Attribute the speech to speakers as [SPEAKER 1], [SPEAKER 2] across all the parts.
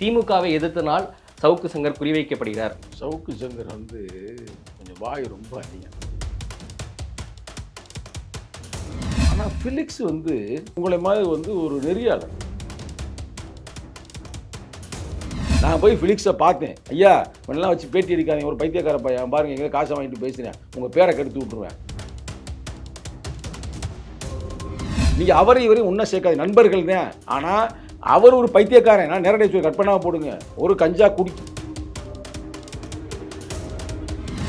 [SPEAKER 1] திமுகவை எதிர்த்தனால் சவுக்கு சங்கர் குறிவைக்கப்படுகிறார்.
[SPEAKER 2] சவுக்கு சங்கர் வந்து கொஞ்சம் வாய் ரொம்ப அதிகம். ஆனால் ஃபிலிக்ஸ் வந்து உங்களை மாதிரி வந்து ஒரு நெறியாளர். நான் போய் ஃபிலிக்ஸை பார்த்தேன். ஐயா இவனெல்லாம் வச்சு பேட்டி அடிக்காதீங்க ஒரு பைத்தியக்கார பையன். பாருங்க எங்கே காசை வாங்கிட்டு பேசுகிறேன் உங்கள் பேரை கெடுத்து விட்ருவேன் நீங்கள் அவரை இவரையும் ஒன்றா சேர்க்காது நண்பர்கள் தான். ஆனால் அவர் ஒரு பைத்தியக்காரன். நான் சொல்லி கட் பண்ணாம போடுங்க. ஒரு கஞ்சா குடி.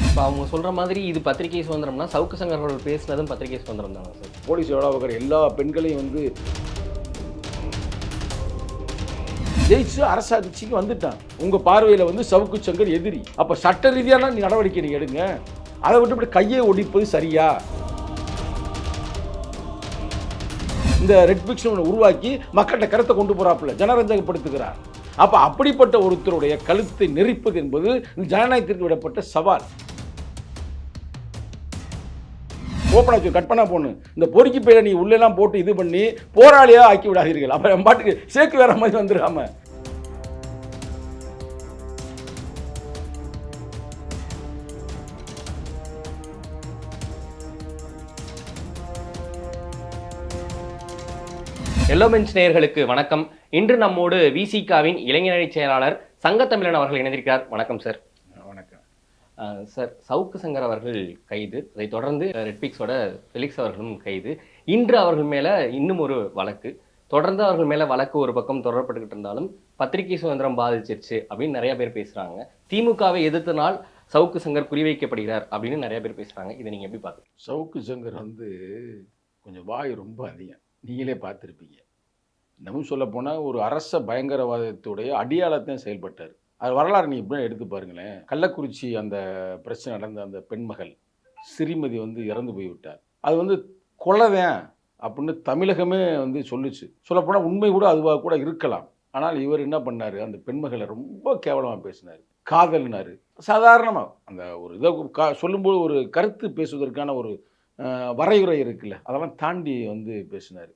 [SPEAKER 1] இப்போ அவங்க சொல்ற மாதிரி இது பத்திரிகை சுதந்திரம்னா சவுக்கு சங்கர் அவர்கள் பேசினதும் பத்திரிகை சுதந்திரம் தானே சார்?
[SPEAKER 2] போலீஸ் பார்க்குற எல்லா பெண்களையும் வந்து ஜெயிச்சு அரசாட்சிக்கு வந்துட்டான். உங்க பார்வையில வந்து சவுக்கு சங்கர் எதிரி. அப்ப சட்ட ரீதியான நடவடிக்கை நீங்க எடுங்க. அதை விட்டு இப்படி கையை ஒடிப்பது சரியா? இந்த ரெட் பிக்ஷன் உருவாக்கி மக்கள்கிட்ட கருத்தை கொண்டு போகிறாப்புல ஜனரஞ்சகப்படுத்துகிறார். அப்போ அப்படிப்பட்ட ஒருத்தருடைய கழுத்தை நெரிப்பது என்பது இந்த ஜனநாயகத்திற்கு விடப்பட்ட சவால். ஓப்பனாக கட் பண்ணா போகணும் இந்த பொறுக்கி பேரை நீ உள்ளெல்லாம் போட்டு இது பண்ணி போராளியாக ஆக்கி விடாதீர்கள். அப்புறம் என் பாட்டுக்கு சேர்க்கு வேற மாதிரி வந்துடாம
[SPEAKER 1] எல்லோ பெஞ்ச் நேயர்களுக்கு வணக்கம். இன்று நம்மோடு விசிகாவின் இளைஞரணி செயலாளர் சங்கத்தமிழன் அவர்கள் இணைந்திருக்கிறார். வணக்கம் சார்.
[SPEAKER 2] வணக்கம்.
[SPEAKER 1] சார் சவுக்கு சங்கர் அவர்கள் கைது. அதைத் தொடர்ந்து ரெட்பிக்ஸோட ஃபெலிக்ஸ் அவர்களும் கைது. இன்று அவர்கள் மேல இன்னும் ஒரு வழக்கு. தொடர்ந்து அவர்கள் மேல வழக்கு ஒரு பக்கம் தொடரப்பட்டுக்கிட்டு இருந்தாலும் பத்திரிகை சுதந்திரம் பாதிச்சிருச்சு அப்படின்னு நிறைய பேர் பேசுறாங்க. திமுகவை எதிர்த்த நாள் சவுக்கு சங்கர் குறிவைக்கப்படுகிறார் அப்படின்னு நிறைய பேர் பேசுறாங்க. இதை நீங்க எப்படி பாக்குறீங்க
[SPEAKER 2] சவுக்கு சங்கர் வந்து கொஞ்சம் வாய் ரொம்ப அதிகம். நீங்களே பார்த்துருப்பீங்க. இன்னமும் சொல்லப்போனால் ஒரு அரச பயங்கரவாதத்துடைய அடியாளத்தையும் செயல்பட்டார். அது வரலாறு நீங்கள் இப்படி எடுத்து பாருங்களேன். கள்ளக்குறிச்சி அந்த பிரச்சனை நடந்த அந்த பெண்மகள் சிறிமதி வந்து இறந்து போய்விட்டார் அது வந்து கொலைதான் அப்படின்னு தமிழகமே வந்து சொல்லுச்சு. சொல்லப்போனால் உண்மை கூட அதுவாக கூட இருக்கலாம். ஆனால் இவர் என்ன பண்ணார்? அந்த பெண்மகளை ரொம்ப கேவலமாக பேசினார். காதல்னாரு. சாதாரணமாக அந்த ஒரு இதை கா சொல்லும்போது ஒரு கருத்து பேசுவதற்கான ஒரு வரையுறை இருக்குல்ல அதெல்லாம் தாண்டி வந்து பேசினார்.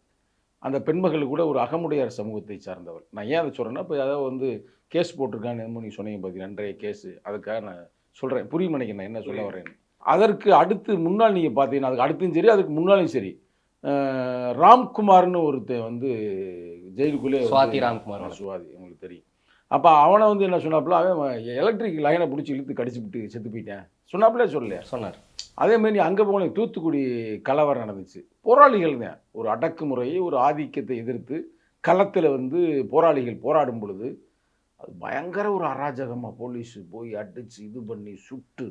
[SPEAKER 2] அந்த பெண்மகள் கூட ஒரு அகமுடையார் சமூகத்தை சார்ந்தவர் நான் ஏன் அதை சொல்கிறேன்னா இப்போ அதாவது வந்து கேஸ் போட்டிருக்கான்னு என்னமோ நீ சொன்னீங்க பார்த்தீங்கன்னா அன்றைய கேஸு. அதுக்காக நான் சொல்கிறேன் புரியும் நினைக்கிறேன் நான் என்ன சொல்ல வரேன் அதற்கு அடுத்து முன்னாள் நீங்கள் பார்த்தீங்கன்னா அதுக்கு அடுத்தும் சரி அதுக்கு முன்னாலும் சரி ராம்குமார்னு ஒருத்தன் வந்து ஜெயிலுக்குள்ளே
[SPEAKER 1] சுவாதி ராம்குமார்.
[SPEAKER 2] சுவாதி. அப்போ அவனை வந்து என்ன சொன்னாப்புல அவன் எலக்ட்ரிக் லைனை பிடிச்சி இழுத்து கடிச்சு விட்டு செத்து போயிட்டேன். சொன்னாப்புலே சொல்லலையா?
[SPEAKER 1] சொன்னார்.
[SPEAKER 2] அதே மாதிரி நீ அங்கே போன தூத்துக்குடி கலவரம் நடந்துச்சு. போராளிகள் தான். ஒரு அடக்குமுறையை ஒரு ஆதிக்கத்தை எதிர்த்து களத்தில் வந்து போராளிகள் போராடும் பொழுது அது பயங்கர ஒரு அராஜகமாக போலீஸ் போய் அடிச்சு இது பண்ணி சுட்டு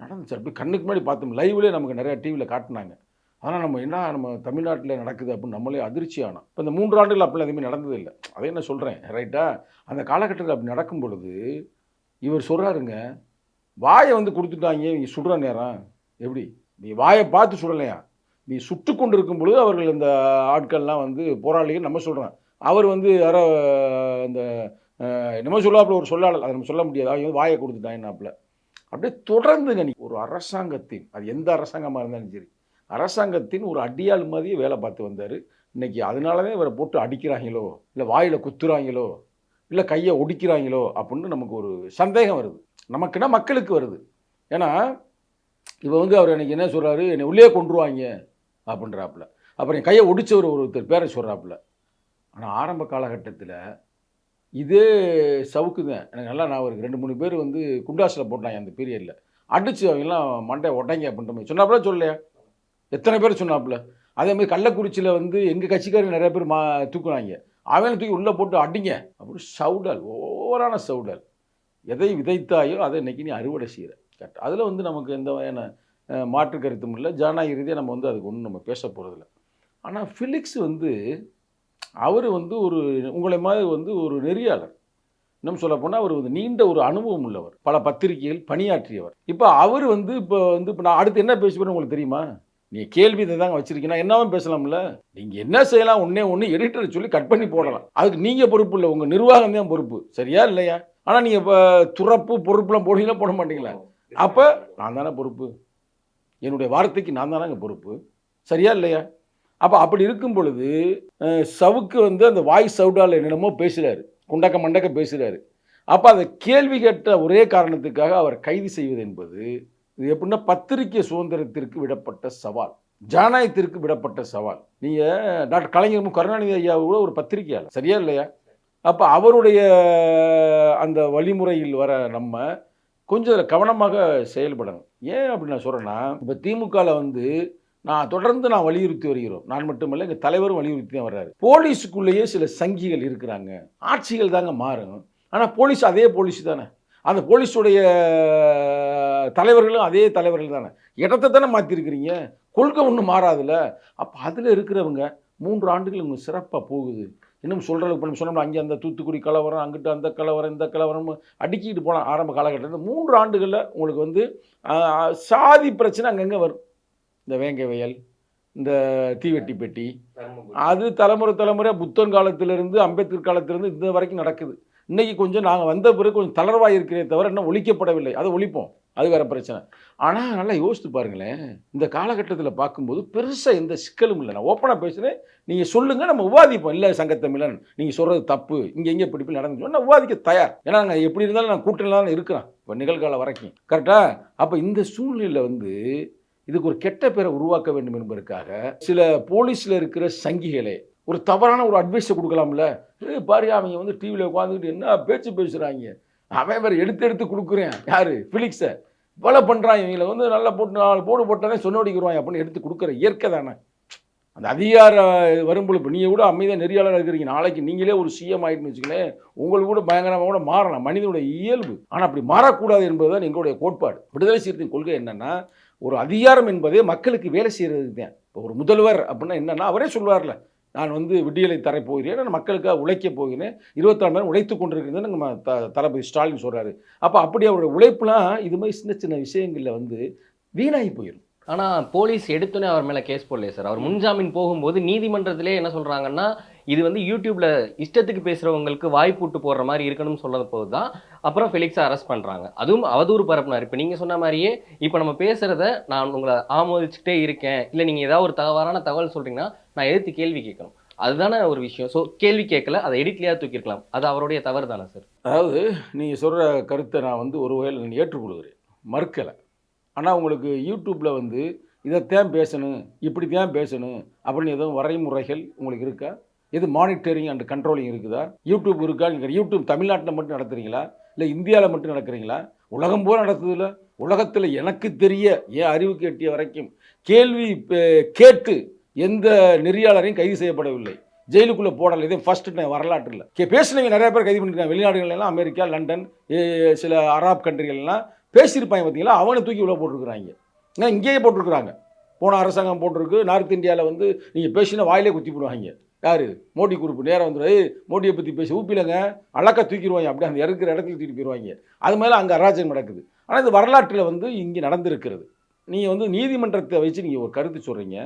[SPEAKER 2] நடந்துச்சு. அப்படி கண்ணுக்கு முன்னாடி பார்த்தோம். லைவ்லேயே நமக்கு நிறையா டிவியில் காட்டினாங்க. ஆனால் நம்ம என்ன நம்ம தமிழ்நாட்டில் நடக்குது அப்படின்னு நம்மளே அதிர்ச்சி ஆனால் இப்போ இந்த மூன்று ஆண்டுகள் அப்படிலாம் எதுவுமே நடந்தது இல்லை. அதை என்ன சொல்கிறேன் ரைட்டா அந்த காலகட்டத்தில் அப்படி நடக்கும் பொழுது இவர் சொல்கிறாருங்க வாயை வந்து கொடுத்துட்டாங்க இவங்க சுடுற நேரம். எப்படி? நீ வாயை பார்த்து சுடலையா? நீ சுட்டு கொண்டு இருக்கும் பொழுது அவர்கள் இந்த ஆட்கள்லாம் வந்து போராளிகள் நம்ம சொல்கிறோம் அவர் வந்து யாரோ இந்த நம்ம சொல்லாப்புல ஒரு சொல்லாளர் அதை நம்ம சொல்ல முடியாது. அவங்க வந்து வாயை கொடுத்துட்டாங்கன்னாப்புல அப்படியே தொடர்ந்துங்க நீ ஒரு அரசாங்கத்தின் அது எந்த அரசாங்கமாக இருந்தாலும் சரி அரசாங்கத்தின் ஒரு அடியாள் மாதிரியே வேலை பார்த்து வந்தார். இன்றைக்கி அதனால தான் இவரை போட்டு அடிக்கிறாங்களோ? இல்லை வாயில் குத்துறாங்களோ? இல்லை கையை ஒடிக்கிறாங்களோ? அப்படின்னு நமக்கு ஒரு சந்தேகம் வருது. நமக்குன்னா மக்களுக்கு வருது. ஏன்னா இப்போ வந்து அவர் எனக்கு என்ன சொல்கிறாரு என்னை உள்ளே கொண்டுருவாங்க அப்படின்றாப்புல. அப்புறம் என் கையை ஒடிச்சவர் ஒருத்தர் பேரை சொல்கிறாப்புல ஆனால் ஆரம்ப காலகட்டத்தில் இதே சவுக்கு தான் எனக்கு நல்லா நான் ஒரு ரெண்டு மூணு பேர் வந்து குண்டாசில் போட்டாங்க அந்த பீரியடில் அடித்து அவங்கெல்லாம் மண்டை உடங்க அப்படின்ற மாதிரி. சொன்னாப்புல சொல்லலையா? எத்தனை பேர் சொன்னாப்புல? அதே மாதிரி கள்ளக்குறிச்சியில் வந்து எங்கள் கட்சிக்காரங்க நிறைய பேர் மா தூக்குனாங்க. அவனை தூக்கி உள்ளே போட்டு அடிங்க. அப்படின்னு சவுடல் ஓவரான சவுடல். எதை விதைத்தாயோ அதை இன்றைக்கி நீ அறுவடை செய்கிற கரெக்ட். அதில் வந்து நமக்கு எந்த வகையான மாற்று கருத்தும் இல்லை. ஜனநாயக ரீதியாக நம்ம வந்து அதுக்கு ஒன்றும் நம்ம பேச போகிறதில்ல ஆனால் ஃபிலிக்ஸ் வந்து அவர் வந்து ஒரு உங்களை மாதிரி வந்து ஒரு நெறியாளர். இன்னும் சொல்லப்போனால் அவர் வந்து நீண்ட ஒரு அனுபவம் உள்ளவர். பல பத்திரிகைகள் பணியாற்றியவர். இப்போ அவர் வந்து இப்போ வந்து இப்போ நான் அடுத்து என்ன பேசுவேன்னு உங்களுக்கு தெரியுமா? நீ கேள்வி இதை தாங்க வச்சிருக்கீங்கன்னா என்னவும் பேசலாம்ல? நீங்கள் என்ன செய்யலாம் ஒன்றே ஒன்று எடிட்டரை சொல்லி கட் பண்ணி போடலாம். அதுக்கு நீங்கள் பொறுப்பு இல்லை உங்கள் நிர்வாகம் தான் பொறுப்பு. சரியா இல்லையா? ஆனால் நீங்கள் இப்போ துறப்பு பொறுப்புலாம் போடுறீங்களா போட மாட்டீங்களா? அப்போ நான் தானே பொறுப்பு. என்னுடைய வார்த்தைக்கு நான் தானேங்க பொறுப்பு. சரியா இல்லையா? அப்போ அப்படி இருக்கும் பொழுது சவுக்கு வந்து அந்த வாய் சவுடால் என்னென்னமோ பேசுகிறாரு குண்டக்க மண்டக்க பேசுகிறாரு அப்போ அதை கேள்வி கேட்ட ஒரே காரணத்துக்காக அவர் கைது செய்வது என்பது இது எப்படின்னா பத்திரிகை சுதந்திரத்திற்கு விடப்பட்ட சவால். ஜனநாயகத்திற்கு விடப்பட்ட சவால். நீங்கள் டாக்டர் கலைஞர் கருணாநிதி ஐயா கூட ஒரு பத்திரிகையாளர். சரியா இல்லையா? அப்போ அவருடைய அந்த வழிமுறையில் வர நம்ம கொஞ்சம் கவனமாக செயல்படணும். ஏன் அப்படி நான் சொல்கிறேன்னா இப்போ திமுகவில் வந்து நான் தொடர்ந்து நான் வலியுறுத்தி வருகிறோம். நான் மட்டுமல்ல எங்கள் தலைவரும் வலியுறுத்தி தான் வர்றாரு. போலீஸுக்குள்ளேயே சில சங்கிகள் இருக்கிறாங்க. ஆட்சிகள் தாங்க மாறும். ஆனால் போலீஸ் அதே போலீஸ் தானே? அந்த போலீஸுடைய தலைவர்களும் அதே தலைவர்கள் தானே. இடத்தை தானே மாற்றிருக்கிறீங்க கொள்கை ஒன்றும் மாறாதுல்ல அப்போ அதில் இருக்கிறவங்க மூன்று ஆண்டுகள் இவங்க சிறப்பாக போகுது. இன்னும் சொல்கிறதுக்கு இப்போ நம்ம சொன்னோம்னா அங்கே அந்த தூத்துக்குடி கலவரம் அங்கிட்டு அந்த கலவரம் இந்த கலவரம் அடிக்கிட்டு போன ஆரம்ப காலகட்டத்தில் மூன்று ஆண்டுகளில் உங்களுக்கு வந்து சாதி பிரச்சனை அங்கங்கே வரும். இந்த வேங்கை வயல் இந்த தீவெட்டி பெட்டி அது தலைமுறை தலைமுறையாக புத்தன் காலத்திலிருந்து அம்பேத்கர் காலத்திலிருந்து இந்த வரைக்கும் நடக்குது. இன்றைக்கி கொஞ்சம் நாங்கள் வந்த பிறகு கொஞ்சம் தளர்வாக இருக்கிறே தவிர இன்னும் ஒழிக்கப்படவில்லை. அதை ஒழிப்போம். அது வேறு பிரச்சனை. ஆனால் நல்லா யோசித்து பாருங்களேன். இந்த காலகட்டத்தில் பார்க்கும்போது பெருசாக எந்த சிக்கலும் இல்லை. நான் ஓப்பனாக பேசுகிறேன் நீங்கள் சொல்லுங்கள் நம்ம விவாதிப்போம் இல்லை சங்கத்தமிழன் நீங்கள் சொல்கிறது தப்பு. இங்கே எங்கே பிடிப்பில் நடந்து நான் விவாதிக்க தயார். ஏன்னா நாங்கள் எப்படி இருந்தாலும் நான் கூட்டணியில் தான் இருக்கிறேன். இப்போ நிகழ்காலம் வரைக்கும். கரெக்டாக அப்போ இந்த சூழ்நிலையில் வந்து இதுக்கு ஒரு கெட்ட பேரை உருவாக்க வேண்டும் என்பதற்காக சில போலீஸில் இருக்கிற சங்கிகளே ஒரு தவறான ஒரு அட்வைஸை கொடுக்கலாம்ல? ஏ பாரு அவங்க வந்து டிவியில் உட்காந்துக்கிட்டு என்ன பேச்சு பேசுகிறாங்க அவன் வேறு எடுத்து எடுத்து கொடுக்குறேன். யார்? ஃபிலிக்ஸை வேலை பண்ணுறான் இவங்களை வந்து நல்லா போட்டு நாலு போடு போட்டாலே சொன்னோடிக்கிறான் அப்படின்னு எடுத்து கொடுக்குற இயற்கை தானே. அந்த அதிகார வரும்போது இப்போ நீங்கள் கூட அமைதியாக நெறியாளராக இருக்கிறீங்க. நாளைக்கு நீங்களே ஒரு சிஎம் ஆகிட்டுன்னு வச்சுக்கலேன் உங்களுக்கு கூட பயங்கரமாக கூட மாறலாம். மனிதனுடைய இயல்பு. ஆனால் அப்படி மாறக்கூடாது என்பது தான் எங்களுடைய கோட்பாடு. விடுதலை சிறுத்தையின் கொள்கை என்னென்னா ஒரு அதிகாரம் என்பதே மக்களுக்கு வேலை செய்கிறது தான் இப்போ ஒரு முதல்வர் அப்படின்னா என்னென்னா அவரே சொல்வார்ல நான் வந்து விடியலை தரப் போகிறேன் நான் மக்களுக்காக உழைக்க போகிறேன் இருபத்தாறு மணி நேரம் உழைத்து கொண்டிருக்கிறது நம்ம த தளபதி ஸ்டாலின் சொல்கிறாரு அப்போ அப்படி அவருடைய உழைப்புலாம் இது மாதிரி சின்ன சின்ன விஷயங்களில் வந்து வீணாகி போயிடும்
[SPEAKER 1] ஆனால் போலீஸ் எடுத்தோன்னே அவர் மேலே கேஸ் போடலையே சார். அவர் முன்ஜாமீன் போகும்போது நீதிமன்றத்திலே என்ன சொல்கிறாங்கன்னா இது வந்து யூடியூப்ல இஷ்டத்துக்கு பேசுறவங்களுக்கு வாய்ப்பூட்டு போடுற மாதிரி இருக்கணும்னு சொன்னது போது தான் அப்புறம் ஃபெலிக்ஸை அரெஸ்ட் பண்றாங்க. அதுவும் அவதூறு பரப்புனார். இப்போ நீங்க சொன்ன மாதிரியே இப்போ நம்ம பேசுறத நான் உங்களை ஆமோதிச்சுட்டே இருக்கேன். இல்லை நீங்க ஏதாவது ஒரு தவறான தகவல் சொல்றீங்கன்னா நான் எதிர்த்து கேள்வி கேட்கணும். அதுதானே ஒரு விஷயம். ஸோ கேள்வி கேட்கல அதை எடிட்லயா தூக்கியிருக்கலாம். அது அவருடைய தவறு தானே சார்
[SPEAKER 2] அதாவது நீங்கள் சொல்கிற கருத்தை நான் வந்து ஒரு வகையில் நான் ஏற்றுக்கொள்கிறேன். மறுக்கலை. ஆனால் உங்களுக்கு யூடியூப்பில் வந்து இதைத்தான் பேசணும் இப்படி தான் பேசணும் அப்படின்னு எதுவும் வரைமுறைகள் உங்களுக்கு இருக்கா? எது மானிட்டரிங் அண்ட் கண்ட்ரோலிங் இருக்குதா? யூடியூப் இருக்கா? நீங்கள் யூடியூப் தமிழ்நாட்டில் மட்டும் நடத்துறீங்களா? இல்லை இந்தியாவில் மட்டும் நடக்கிறீங்களா? உலகம் பூரா நடத்துதில்ல உலகத்தில் எனக்கு தெரிய என் அறிவுக்கு எட்டிய வரைக்கும் கேள்வி கேட்டு எந்த நெறியாளரையும் கைது செய்யப்படவில்லை. ஜெயிலுக்குள்ளே போடலை. இதே ஃபர்ஸ்ட் டைம் வரலாற்றில். கே பேசினவங்க நிறைய பேர் கைது பண்ணியிருக்காங்க வெளிநாடுகள்லாம் அமெரிக்கா லண்டன் சில அராப் கண்ட்ரிகள்லாம் பேசியிருப்பாங்க பார்த்தீங்களா அவனை தூக்கி உள்ள போட்டிருக்கிறாங்க. ஏன்னா இங்கேயே போட்டிருக்கிறாங்க? போன அரசாங்கம் போட்டிருக்கு. நார்த் இந்தியாவில் வந்து நீங்கள் பேசினா வாயிலே குத்தி போடுவாங்க. யார்? மோடி குரூப். நேராக வந்துடுவாரு மோடியை பற்றி பேசி. ஊப்பிலங்க. அழக்கா தூக்கிடுவாங்க. அப்படி அந்த இருக்கிற இடத்துல தூக்கிட்டு போயிடுவாங்க அது மேலே அங்கே அராஜகம் நடக்குது. ஆனால் இது வரலாற்றில் வந்து இங்கே நடந்திருக்கிறது. நீங்கள் வந்து நீதிமன்றத்தை வச்சு நீங்கள் ஒரு கருத்து சொல்கிறீங்க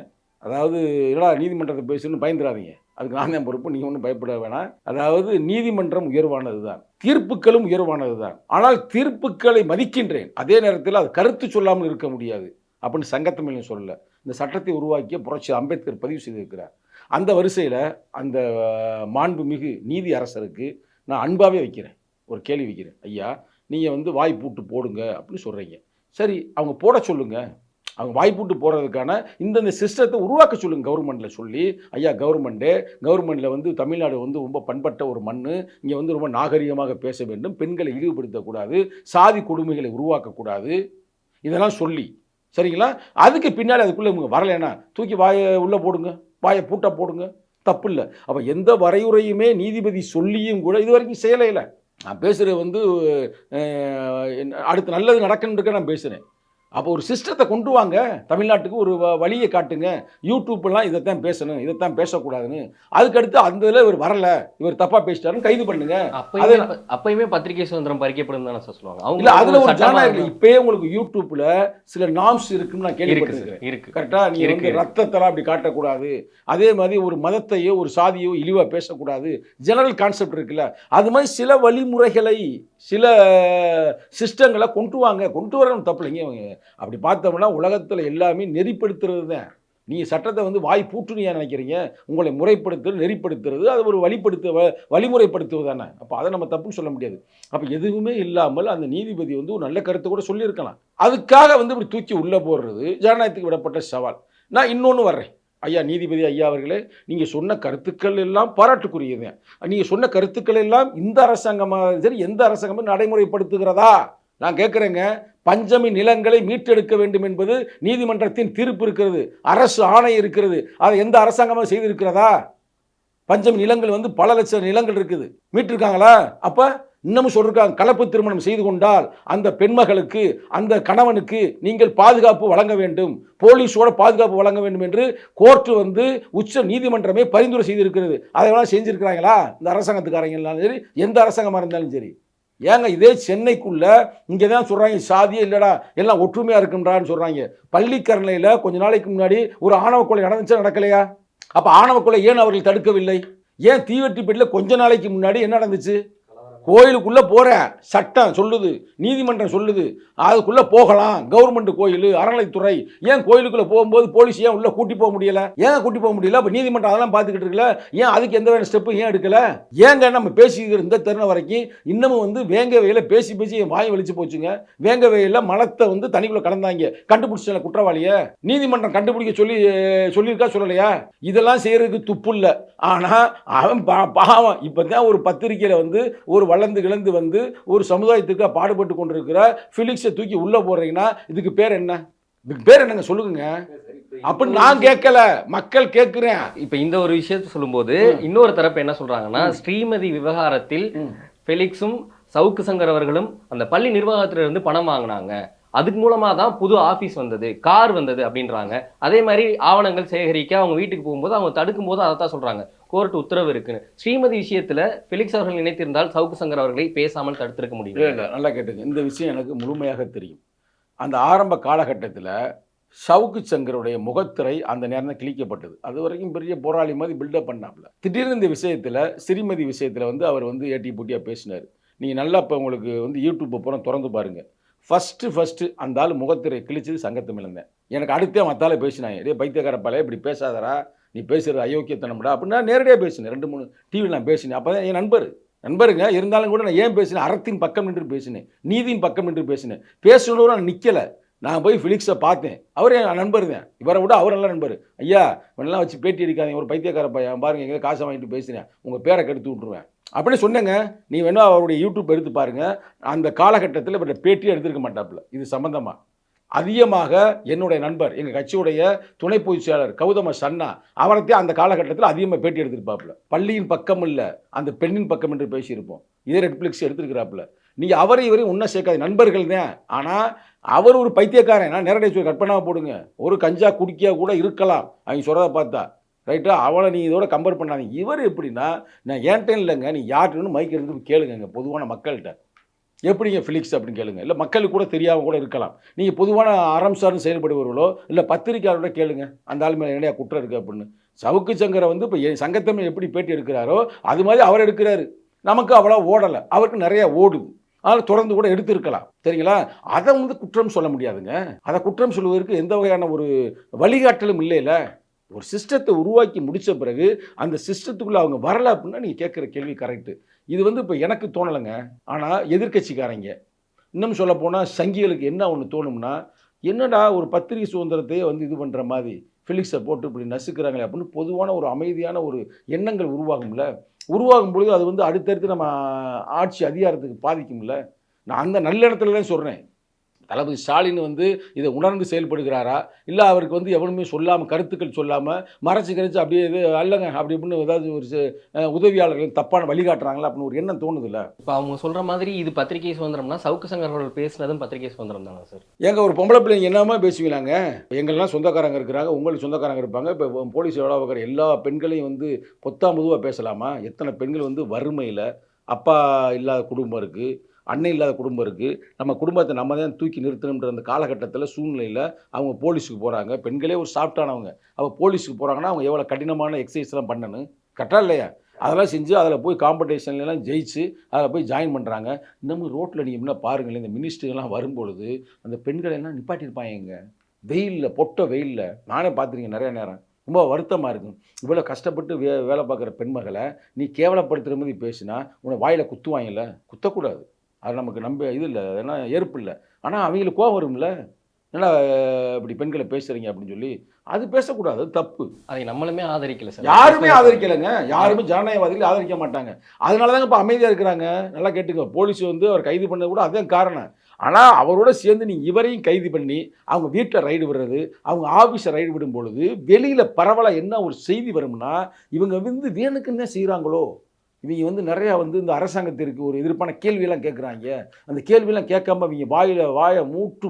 [SPEAKER 2] அதாவது என்னடா நீதிமன்றத்தை பேசணும்னு பயந்துடாதீங்க அதுக்கு நான் தான் பொறுப்பு. நீங்கள் ஒன்றும் பயப்பட வேணாம். அதாவது நீதிமன்றம் உயர்வானது தான் தீர்ப்புகளும் உயர்வானது தான் ஆனால் தீர்ப்புகளை மதிக்கின்றேன். அதே நேரத்தில் அது கருத்து சொல்லாமல் இருக்க முடியாது. அப்படின்னு சங்கத்தமிழன் சொல்லலை. இந்த சட்டத்தை உருவாக்கிய புரட்சி அம்பேத்கர் பதிவு செய்திருக்கிறார். அந்த வரிசையில் அந்த மாண்புமிகு நீதி அரசருக்கு நான் அன்பாகவே வைக்கிறேன். ஒரு கேள்வி வைக்கிறேன். ஐயா நீங்கள் வந்து வாய் பூட்டு போடுங்க அப்படின்னு சொல்கிறீங்க சரி அவங்க போட சொல்லுங்கள் அவங்க வாய்ப்பூட்டு போகிறதுக்கான இந்தந்த சிஸ்டத்தை உருவாக்க சொல்லுங்க கவர்மெண்ட்டில் சொல்லி. ஐயா கவர்மெண்ட்டு கவர்மெண்ட்டில் வந்து தமிழ்நாடு வந்து ரொம்ப பண்பட்ட ஒரு மண் இங்கே வந்து ரொம்ப நாகரிகமாக பேச வேண்டும். பெண்களை இழிவுபடுத்தக்கூடாது சாதி கொடுமைகளை உருவாக்கக்கூடாது இதெல்லாம் சொல்லி. சரிங்களா? அதுக்கு பின்னாடி அதுக்குள்ளே இவங்க வரலைன்னா தூக்கி வாய உள்ளே போடுங்க. வாயை பூட்டை போடுங்க. தப்பு இல்லை அப்போ எந்த வரையுறையுமே நீதிபதி சொல்லியும் கூட இது வரைக்கும் செய்யலை இல்லை நான் பேசுகிறது வந்து என்ன- அடுத்து நல்லது நடக்கணுன்றக்க நான் பேசுகிறேன் அப்போ ஒரு சிஸ்டத்தை கொண்டு வாங்க. தமிழ்நாட்டுக்கு ஒரு வழியை காட்டுங்க. யூடியூப்லாம் இதைத்தான் பேசணும் இதைத்தான் பேசக்கூடாதுன்னு. அதுக்கடுத்து அந்த இதில் இவர் வரல. இவர் தப்பாக பேசிட்டாருன்னு கைது பண்ணுங்க.
[SPEAKER 1] அப்பயுமே அப்பயுமே பத்திரிகை சுதந்திரம் பறிக்கப்படும் தானே சொல்லுவாங்க.
[SPEAKER 2] இல்ல
[SPEAKER 1] அவங்க
[SPEAKER 2] அதுல ஒரு ஜனநாயகம் இப்பயே உங்களுக்கு யூடியூப்ல சில நாம்ஸ் இருக்குன்னு நான் கேள்விப்பட்டிருக்கிறேன்.
[SPEAKER 1] சார் இருக்கு.
[SPEAKER 2] கரெக்டா நீங்க
[SPEAKER 1] இருக்கு.
[SPEAKER 2] ரத்தத்தெல்லாம் அப்படி காட்டக்கூடாது. அதே மாதிரி ஒரு மதத்தையோ ஒரு சாதியோ இழிவா பேசக்கூடாது. ஜெனரல் கான்செப்ட் இருக்குல்ல. அது மாதிரி சில வழிமுறைகளை சில சிஸ்டங்களை கொண்டு வாங்க கொண்டு வரணும் தப்பு இல்லைங்க இவங்க. அப்படி பார்த்தோம்னா உலகத்தில் எல்லாமே நெறிப்படுத்துறது தான் நீங்கள் சட்டத்தை வந்து வாய் பூட்டுனியா ஏன் நினைக்கிறீங்க? உங்களை முறைப்படுத்துறது நெறிப்படுத்துறது அது ஒரு வழிப்படுத்து வ- வழிமுறைப்படுத்துவது தானே. அப்போ அதை நம்ம தப்புன்னு சொல்ல முடியாது. அப்போ எதுவுமே இல்லாமல் அந்த நீதிபதி வந்து ஒரு நல்ல கருத்தை கூட சொல்லியிருக்கலாம். அதுக்காக வந்து இப்படி தூக்கி உள்ளே போடுறது ஜனநாயகத்துக்கு விடப்பட்ட சவால். நான் இன்னொன்று வர்றேன். ஐயா நீதிபதி ஐயா அவர்களே நீங்கள் சொன்ன கருத்துக்கள் எல்லாம் பாராட்டுக்குரியது. நீங்கள் சொன்ன கருத்துக்கள் எல்லாம் இந்த அரசாங்கமாக சரி எந்த அரசாங்கமும் நடைமுறைப்படுத்துகிறதா? நான் கேட்குறேங்க. பஞ்சமி நிலங்களை மீட்டெடுக்க வேண்டும் என்பது நீதிமன்றத்தின் தீர்ப்பு இருக்கிறது. அரசு ஆணை இருக்கிறது. அதை எந்த அரசாங்கமாக செய்திருக்கிறதா? பஞ்சமி நிலங்கள் வந்து பல லட்சம் நிலங்கள் இருக்குது. மீட்டிருக்காங்களா? அப்போ இன்னமும் சொல்லிருக்காங்க கலப்பு திருமணம் செய்து கொண்டால் அந்த பெண்மகளுக்கு அந்த கணவனுக்கு நீங்கள் பாதுகாப்பு வழங்க வேண்டும். போலீஸோட பாதுகாப்பு வழங்க வேண்டும் என்று கோர்ட்டு வந்து உச்ச நீதிமன்றமே பரிந்துரை செய்திருக்கிறது. அதெல்லாம் செஞ்சுருக்கிறாங்களா? இந்த அரசாங்கத்துக்காரங்க இருந்தாலும் சரி எந்த அரசாங்கமாக இருந்தாலும் சரி. ஏங்க இதே சென்னைக்குள்ள இங்கே தான் சொல்கிறாங்க சாதியே இல்லைடா எல்லாம் ஒற்றுமையாக இருக்குன்றான்னு சொல்கிறாங்க பள்ளிக்கரணையில் கொஞ்ச நாளைக்கு முன்னாடி ஒரு ஆணவ கொலை நடந்துச்சா நடக்கலையா? அப்போ ஆணவ கொலை ஏன் அவர்கள் தடுக்கவில்லை? ஏன் தீவெட்டிப்பேட்டில் கொஞ்ச நாளைக்கு முன்னாடி என்ன நடந்துச்சு? கோயிலுக்குள்ளே போகிற சட்டம் சொல்லுது நீதிமன்றம் சொல்லுது. அதுக்குள்ளே போகலாம். கவர்மெண்ட் கோயில் அறநிலைத்துறை ஏன் கோயிலுக்குள்ளே போகும்போது போலீஸ் ஏன் உள்ளே கூட்டி போக முடியலை? ஏன் கூட்டி போக முடியல? அப்போ நீதிமன்றம் அதெல்லாம் பார்த்துக்கிட்டு இருக்கல. ஏன் அதுக்கு எந்த வேறு ஸ்டெப்பு ஏன் எடுக்கலை? ஏங்க நம்ம பேசிக்கிற இந்த தருணம் வரைக்கும் இன்னமும் வந்து வேங்க வயலில் பேசி பேசி என் வாய் வலிச்சு போச்சுங்க. வேங்க வகையில் மலத்தை வந்து தனிக்குள்ளே கலந்தாங்க. கண்டுபிடிச்சல குற்றவாளியை. நீதிமன்றம் கண்டுபிடிக்க சொல்லி சொல்லியிருக்கா சொல்லலையா? இதெல்லாம் செய்கிறதுக்கு துப்பு இல்லை. ஆனால் அவன் பா பாவம். இப்போ தான் ஒரு பத்திரிக்கையில் வந்து ஒரு வளர்ந்து கிளந்து வந்து ஒரு சமுதாயத்துக்கு பாடுபட்டு கொண்டிருக்கிற ஃபிலிக்ஸை தூக்கி உள்ளே போடுறீங்கன்னா இதுக்கு பேர் என்ன? இதுக்கு பேர் என்னங்க? சொல்லுங்க. அப்படின்னு நான் கேட்கல. மக்கள் கேட்குறேன்.
[SPEAKER 1] இப்ப இந்த ஒரு விஷயத்தை சொல்லும்போது இன்னொரு தரப்பு என்ன சொல்றாங்கன்னா ஸ்ரீமதி விவகாரத்தில்
[SPEAKER 2] ம்.
[SPEAKER 1] ஃபெலிக்ஸும் சவுக்கு சங்கர் அவர்களும் அந்த பள்ளி நிர்வாகத்துல இருந்து பணம் வாங்கினாங்க. அதுக்கு மூலமா தான் புது ஆபீஸ் வந்தது கார் வந்தது அப்படின்றாங்க. அதே மாதிரி ஆவணங்கள் சேகரிக்க அவங்க வீட்டுக்கு போகும்போது அவங்க தடுக்கும் போது அதை தான் சொல்றாங்க. கோர்ட் உத்தரவு இருக்குன்னு. ஸ்ரீமதி விஷயத்துல ஃபெலிக்ஸ் அவர்கள் நினைத்திருந்தால் சவுக்கு சங்கர் அவர்களை பேசாமல் தடுத்திருக்க முடியும்?
[SPEAKER 2] இல்லை நல்லா கேட்டுங்க. இந்த விஷயம் எனக்கு முழுமையாக தெரியும். அந்த ஆரம்ப காலகட்டத்தில் சவுக்கு சங்கருடைய முகத்திரை அந்த நேரம் கிழிக்கப்பட்டது. அது வரைக்கும் பெரிய போராளி மாதிரி பில்டப் பண்ணாப்புல திடீர்னு இந்த விஷயத்தில் ஸ்ரீமதி விஷயத்தில் வந்து அவர் வந்து ஏட்டி பூட்டியாக பேசினார். நீங்கள் நல்லா இப்போ உங்களுக்கு வந்து யூடியூப்பை பூரா திறந்து பாருங்கள் ஃபஸ்ட்டு ஃபஸ்ட்டு அந்த ஆள் முகத்திரை கிழிச்சது சங்கத்தமிழந்தேன் எனக்கு அடுத்தே மத்தால பேசினாங்க. டே பைத்தியக்காரப்பாலே இப்படி பேசாதரா நீ பேசுகிற அயோக்கியத்தனம்டா அப்படின்னா நேரடியாக பேசினேன். ரெண்டு மூணு டிவியில் நான் பேசினேன். அப்போ தான் என் நண்பர் நண்பருங்க இருந்தாலும் கூட நான் ஏன் பேசினேன்? அறத்தின் பக்கம் நின்று பேசினேன். நீதியின் பக்கம் நின்று பேசினேன். பேசணும் நான் நிற்கலை நான் போய் ஃபிலிக்ஸை பார்த்தேன். அவர் என் நண்பர் தான் இவரை விட அவர் நல்ல நண்பர். ஐயா இவனெல்லாம் வச்சு பேட்டி எடுக்காதீங்க ஒரு பைத்தியக்கார பையன். பாருங்க எங்கே காசை வாங்கிட்டு பேசுகிறேன் உங்கள் பேரை கெடுத்து விட்ருவேன் அப்படின்னு சொன்னேங்க. நீ வேணா அவருடைய யூடியூப் எடுத்து பாருங்கள் அந்த காலகட்டத்தில் இவருடைய பேட்டியை எடுத்திருக்க மாட்டாப்புல. இது சம்மந்தமாக அதிகமாக என்னுடைய நண்பர் எங்கள் கட்சியுடைய துணை பொதுச் செயலாளர் கௌதம சன்னா அவரத்தே அந்த காலகட்டத்தில் அதிகமாக பேட்டி எடுத்திருப்பாப்புல. பள்ளியின் பக்கம் இல்லை அந்த பெண்ணின் பக்கம் என்று பேசியிருப்போம். இதே ரெட்ஃப்ளிக்ஸ் எடுத்திருக்கிறாப்புல. நீங்கள் அவரை இவரையும் உன்ன சேர்க்காது நண்பர்கள் தான். ஆனால் அவர் ஒரு பைத்தியக்காரன். நான் நேரடியாக சொல்லி கற்பனாக போடுங்க. ஒரு கஞ்சா குடிக்கியா கூட இருக்கலாம். அவங்க சொல்கிறத பார்த்தா. ரைட்டா அவளை நீ இதோட கம்பேர் பண்ணாதீங்க. இவர் எப்படின்னா நான் ஏன்ட்டேன் இல்லைங்க. நீ யார்ட்டுன்னு மைக் கேளுங்க. பொதுவான மக்கள்கிட்ட. எப்படிங்க ஃபிலிக்ஸ் அப்படின்னு கேளுங்க. இல்லை மக்களுக்கு கூட தெரியாமல் கூட இருக்கலாம். நீங்கள் பொதுவான அறம் சார்ந்து செயல்படுபவர்களோ இல்லை பத்திரிகையாளரோட கேளுங்க. அந்த ஆள் மேலே நிறையா குற்றம் இருக்குது அப்படின்னு. சவுக்கு சங்கரை வந்து இப்போ சங்கத்தமிழ் எப்படி பேட்டி எடுக்கிறாரோ அது மாதிரி அவர் எடுக்கிறாரு. நமக்கு அவ்வளோ ஓடலை. அவருக்கு நிறையா ஓடுது அதனால் தொடர்ந்து கூட எடுத்திருக்கலாம் சரிங்களா? அதை வந்து குற்றம் சொல்ல முடியாதுங்க. அதை குற்றம் சொல்வதற்கு எந்த வகையான ஒரு வழிகாட்டலும் இல்லைல்ல ஒரு சிஸ்டத்தை உருவாக்கி முடித்த பிறகு அந்த சிஸ்டத்துக்குள்ளே அவங்க வரல அப்படின்னா நீங்கள் கேட்குற கேள்வி கரெக்டு இது வந்து இப்போ எனக்கு தோணலைங்க. ஆனால் எதிர்க்கட்சிக்காரங்க. இன்னும் சொல்ல போனால் சங்கிகளுக்கு என்ன ஒன்று தோணும்னா என்னடா ஒரு பத்திரிகை சுதந்திரத்தையே வந்து இது பண்ணுற மாதிரி ஃபிலிக்ஸை போட்டு இப்படி நசுக்கிறாங்களே அப்படின்னு பொதுவான ஒரு அமைதியான ஒரு எண்ணங்கள் உருவாகும்ல. உருவாகும் பொழுது அது வந்து அடுத்தடுத்து நம்ம ஆட்சி அதிகாரத்துக்கு பாதிக்கும்ல. நான் அந்த நல்ல இடத்துல தான் சொல்கிறேன் தளபதி ஸ்டாலின் வந்து இதை உணர்ந்து செயல்படுகிறாரா? இல்லை அவருக்கு வந்து எவனுமே சொல்லாமல் கருத்துக்கள் சொல்லாமல் மறைச்சு கரைச்சு அப்படியே இது அல்லங்க அப்படி இப்படின்னு ஏதாவது ஒரு உதவியாளர்கள் தப்பான வழிகாட்டுறாங்களா அப்படின்னு ஒரு எண்ணம் தோணுதுல்ல?
[SPEAKER 1] இப்போ அவங்க சொல்ற மாதிரி இது பத்திரிகை சுதந்திரம்னா சவுக்கு சங்கர் அவர்கள் பேசுனதும் பத்திரிகை சுதந்திரம் தானே சார்?
[SPEAKER 2] ஏங்க ஒரு பொம்பளை பிள்ளைங்க என்னமா பேசுவீங்களாங்க? எங்கெல்லாம் சொந்தக்காரங்க இருக்கிறாங்க உங்களுக்கு சொந்தக்காரங்க இருப்பாங்க. இப்போ போலீஸ் எவ்வளோ இருக்கிற எல்லா பெண்களையும் வந்து பொத்தா முதுவாக பேசலாமா? எத்தனை பெண்கள் வந்து வறுமையில் அப்பா இல்லாத குடும்பம் இருக்குது அண்ணன் இல்லாத குடும்பம் இருக்குது நம்ம குடும்பத்தை நம்ம தான் தூக்கி நிறுத்தணுன்ற அந்த காலகட்டத்தில் சூழ்நிலையில் அவங்க போலீஸுக்கு போகிறாங்க பெண்களே ஒரு சாஃப்டானவங்க. அவள் போலீஸுக்கு போகிறாங்கன்னா அவங்க எவ்வளோ கடினமான எக்ஸசைஸ்லாம் பண்ணணும் கரெக்டாக இல்லையா? அதெல்லாம் செஞ்சு அதில் போய் காம்படிஷன்லாம் ஜெயிச்சு அதில் போய் ஜாயின் பண்ணுறாங்க இன்னமும் ரோட்டில் நீங்கள் என்ன பாருங்களேன் இந்த மினிஸ்டர்லாம் வரும்பொழுது அந்த பெண்களை எல்லாம் நிப்பாட்டியிருப்பாங்க வெயிலில் பொட்ட வெயிலில். நானே பார்த்துருக்கேன் நிறைய நேரம். ரொம்ப வருத்தமாக இருக்கும். இவ்வளோ கஷ்டப்பட்டு வே வேலை பார்க்குற பெண்மகளை நீ கேவலப்படுத்துகிற மாதிரி பேசினா உன்னை வாயில் குத்துவாங்கல்ல? குத்தக்கூடாது. அது நமக்கு நம்ப இது இல்லை. ஏன்னா ஏற்பு இல்லை. ஆனால் அவங்களுக்கு கோவம் வரும்ல. என்னடா இப்படி பெண்களை பேசுகிறீங்க அப்படின்னு சொல்லி அது பேசக்கூடாது. தப்பு.
[SPEAKER 1] அதை நம்மளுமே ஆதரிக்கல சார்.
[SPEAKER 2] யாருமே ஆதரிக்கலைங்க. யாருமே ஜனநாயகவாதிகள் ஆதரிக்க மாட்டாங்க. அதனால தாங்க இப்போ அமைதியாக இருக்கிறாங்க. நல்லா கேட்டுங்க போலீஸ் வந்து அவர் கைது பண்ணது கூட அதுதான் காரணம். ஆனால் அவரோட சேர்ந்து நீ இவரையும் கைது பண்ணி அவங்க வீட்டில் ரைடு விடுறது அவங்க ஆஃபீஸை ரைடு விடும் பொழுது வெளியில் பரவலாக என்ன ஒரு செய்தி வரும்னா இவங்க வந்து வேணுக்குன்னு செய்கிறாங்களோ இவங்க வந்து நிறையா வந்து இந்த அரசாங்கத்திற்கு ஒரு எதிர்ப்பான கேள்வியெல்லாம் கேட்குறாங்க. அந்த கேள்வியெல்லாம் கேட்காம இவங்க வாயில் வாயை மூட்டு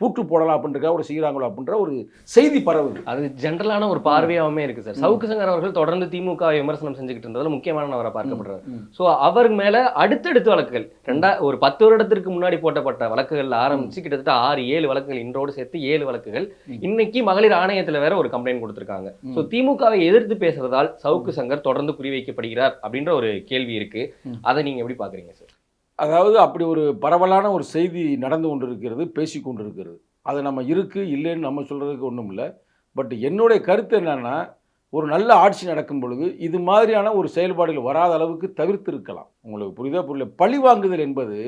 [SPEAKER 2] பூட்டு போடலாம் அப்படின்றக்காக கூட செய்கிறாங்களோ அப்படின்ற ஒரு செய்தி பரவுது.
[SPEAKER 1] அது ஜென்ரலான ஒரு பார்வையாவுமே இருக்கு சார். சவுக்கு சங்கர் அவர்கள் தொடர்ந்து திமுக வை விமர்சனம் செஞ்சுக்கிட்டு இருந்ததுல முக்கியமானவரை பார்க்கப்படுறாரு
[SPEAKER 2] ம்.
[SPEAKER 1] சோ அவர் மேல அடுத்தடுத்த வழக்குகள் ரெண்டா ஒரு பத்து வருடத்திற்கு முன்னாடி போட்டப்பட்ட வழக்குகள்ல ஆரம்பிச்சு கிட்டத்தட்ட ஆறு ஏழு வழக்குகள் இன்றோடு சேர்த்து ஏழு வழக்குகள். இன்னைக்கு மகளிர் ஆணையத்துல வேற ஒரு கம்ப்ளைண்ட் கொடுத்திருக்காங்க. சோ திமுகவை எதிர்த்து பேசுறதால் சவுக்கு சங்கர் தொடர்ந்து குறிவைக்கப்படுகிறார் அப்படின்ற ஒரு கேள்வி இருக்கு.
[SPEAKER 2] ம்.
[SPEAKER 1] அதை நீங்க எப்படி பாக்குறீங்க சார்?
[SPEAKER 2] அதாவது அப்படி ஒரு பரவலான ஒரு செய்தி நடந்து கொண்டு இருக்கிறது பேசி கொண்டு இருக்கிறது அது நம்ம இருக்கு இல்லைன்னு நம்ம சொல்கிறதுக்கு ஒன்றும் இல்லை. பட் என்னுடைய கருத்து என்னன்னா ஒரு நல்ல ஆட்சி நடக்கும் பொழுது இது மாதிரியான ஒரு செயல்பாடுகள் வராத அளவுக்கு தவிர்த்து இருக்கலாம். உங்களுக்கு புரியுதா புரியல? பழி வாங்குதல் என்பது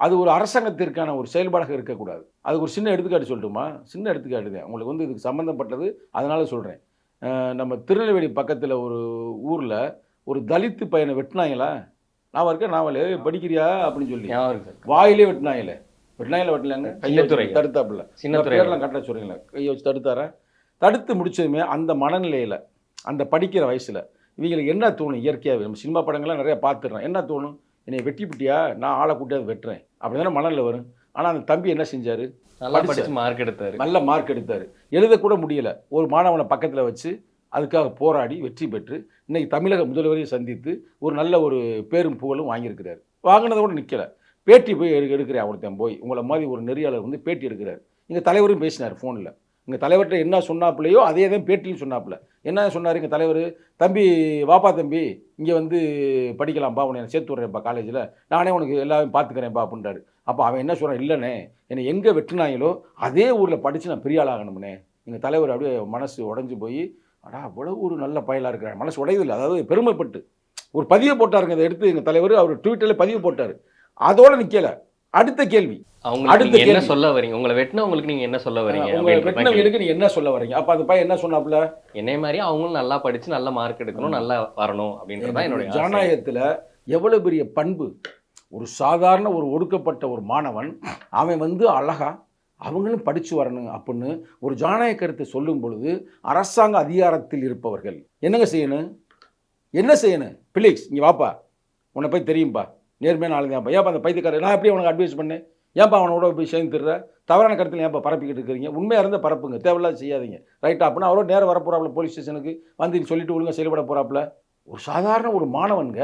[SPEAKER 2] அது ஒரு அரசாங்கத்திற்கான ஒரு செயல்பாடாக இருக்கக்கூடாது. அதுக்கு ஒரு சின்ன எடுத்துக்காட்டு சொல்லட்டுமா? சின்ன எடுத்துக்காட்டு தான். உங்களுக்கு வந்து இதுக்கு சம்மந்தப்பட்டது அதனால சொல்கிறேன் நம்ம திருநெல்வேலி பக்கத்தில் ஒரு ஊரில் ஒரு தலித்து பையனை வெட்டினாங்களா? நான் இருக்கேன் நாவல் படிக்கிறியா? அப்படின்னு சொல்லி. வாயிலே வெட்டினாங்களே. வெட்டினாங்களே வெட்டலாங்க கையை
[SPEAKER 1] சின்னத்துரை.
[SPEAKER 2] வச்சு தடுத்தாப்புல.
[SPEAKER 1] சின்னத்துறை
[SPEAKER 2] பேர்லாம் கரெக்டாக சொல்றீங்களா? கையை வச்சு தடுத்தாரேன் தடுத்து முடிச்சதுமே அந்த மனநிலையில் அந்த படிக்கிற வயசில் இவங்களுக்கு என்ன தோணும் இயற்கையாகவே நம்ம சினிமா படங்கள்லாம் நிறைய பார்த்துடுறோம். என்ன தோணும்? என்னை வெட்டி பிட்டியா? நான் ஆளை கூட்டியாவது வெட்டுறேன். அப்படி தானே மனநிலை வரும். ஆனால் அந்த தம்பி என்ன செஞ்சார்?
[SPEAKER 1] நல்லா. படிச்சு மார்க் எடுத்தாரு.
[SPEAKER 2] நல்ல மார்க் எடுத்தார். எழுதக்கூட முடியல. ஒரு மாணவனை பக்கத்தில் வச்சு அதுக்காக போராடி வெற்றி பெற்று இன்றைக்கி தமிழக முதல்வரையும் சந்தித்து ஒரு நல்ல ஒரு பேரும் புகழும் வாங்கியிருக்கிறார். வாங்கினதை கூட நிற்கல பேட்டி போய் எடு எடுக்கிறேன் அவர்த்தன் போய். உங்களை மாதிரி ஒரு நெறியாளர் வந்து பேட்டி எடுக்கிறார். எங்கள் தலைவரும் பேசினார் ஃபோனில் எங்கள் தலைவர்கிட்ட என்ன சொன்னாப்புலையோ அதே தான் பேட்டியும் சொன்னாப்புல. என்ன சொன்னார் எங்கள் தலைவர்? தம்பி வாப்பா தம்பி இங்கே வந்து படிக்கலாம்ப்பா உன்னை சேர்த்து விட்றேன்ப்பா காலேஜில் நானே உனக்கு எல்லாமே பார்த்துக்கிறேன்ப்பா அப்படின்றாரு அப்போ அவன் என்ன சொல்கிறான் இல்லைண்ணே என்னை எங்கே வெட்டினாங்களோ அதே ஊரில் படித்து நான் பெரிய ஆளாகணும்னே எங்கள் தலைவர் அப்படியே மனசு உடஞ்சி போய் அடா அவ்வளோ ஒரு நல்ல பயலாக இருக்கிறார். மனசு உடையதில்லை அதாவது பெருமைப்பட்டு. ஒரு பதிவை போட்டாருங்க அதை எடுத்து எங்கள் தலைவர் அவர் ட்விட்டரில் பதிவு போட்டார். அதோட நிற்கல அடுத்த கேள்வி.
[SPEAKER 1] அவங்களுக்கு
[SPEAKER 2] அடுத்த
[SPEAKER 1] நீங்க என்ன. சொல்ல வரீங்க? உங்களை வெட்டினவங்களுக்கு நீங்க என்ன சொல்ல வரீங்க
[SPEAKER 2] உங்களை. வெட்டினவங்களுக்கு நீ என்ன சொல்ல வரீங்க? அப்போ அந்த பையன் என்ன சொன்னாப்புல?
[SPEAKER 1] என்னைய மாதிரி அவங்களும் நல்லா படிச்சு நல்ல மார்க் எடுக்கணும் நல்லா வரணும் அப்படின்றதான் என்னுடைய ஆசை.
[SPEAKER 2] ஜனநாயகத்தில் எவ்வளோ பெரிய பண்பு? ஒரு சாதாரண ஒரு ஒடுக்கப்பட்ட ஒரு மாணவன் அவன் வந்து அழகா அவங்களும் படித்து வரணும் அப்படின்னு ஒரு ஜனநாயக கருத்தை சொல்லும் பொழுது அரசாங்க அதிகாரத்தில் இருப்பவர்கள் என்னங்க செய்யணும்? என்ன செய்யணும்? பிலிக்ஸ் இங்கே வாப்பா. உன்னை போய் தெரியும்பா. நேர்மையான ஆளுங்க ஏன்ப்பா ஏன்ப்பா அந்த பைத்தியக்காரர் நான் எப்படி உனக்கு அட்வைஸ் பண்ணேன்? ஏன்ப்பா அவனோட போய் சேர்ந்துடுற தவறான கருத்தில் ஏன்ப்பா பரப்பிக்கிட்டு இருக்கிறீங்க? உண்மையாக இருந்தால் பரப்புங்க. தேவையில்லாத செய்யாதீங்க. ரைட்டா அப்படின்னா அவரோட நேரம் வர போகிறாப்புல போலீஸ் ஸ்டேஷனுக்கு வந்து நீ சொல்லிட்டு ஒழுங்கா செயல்பட போகிறாப்புல ஒரு சாதாரண ஒரு மாணவனுங்க.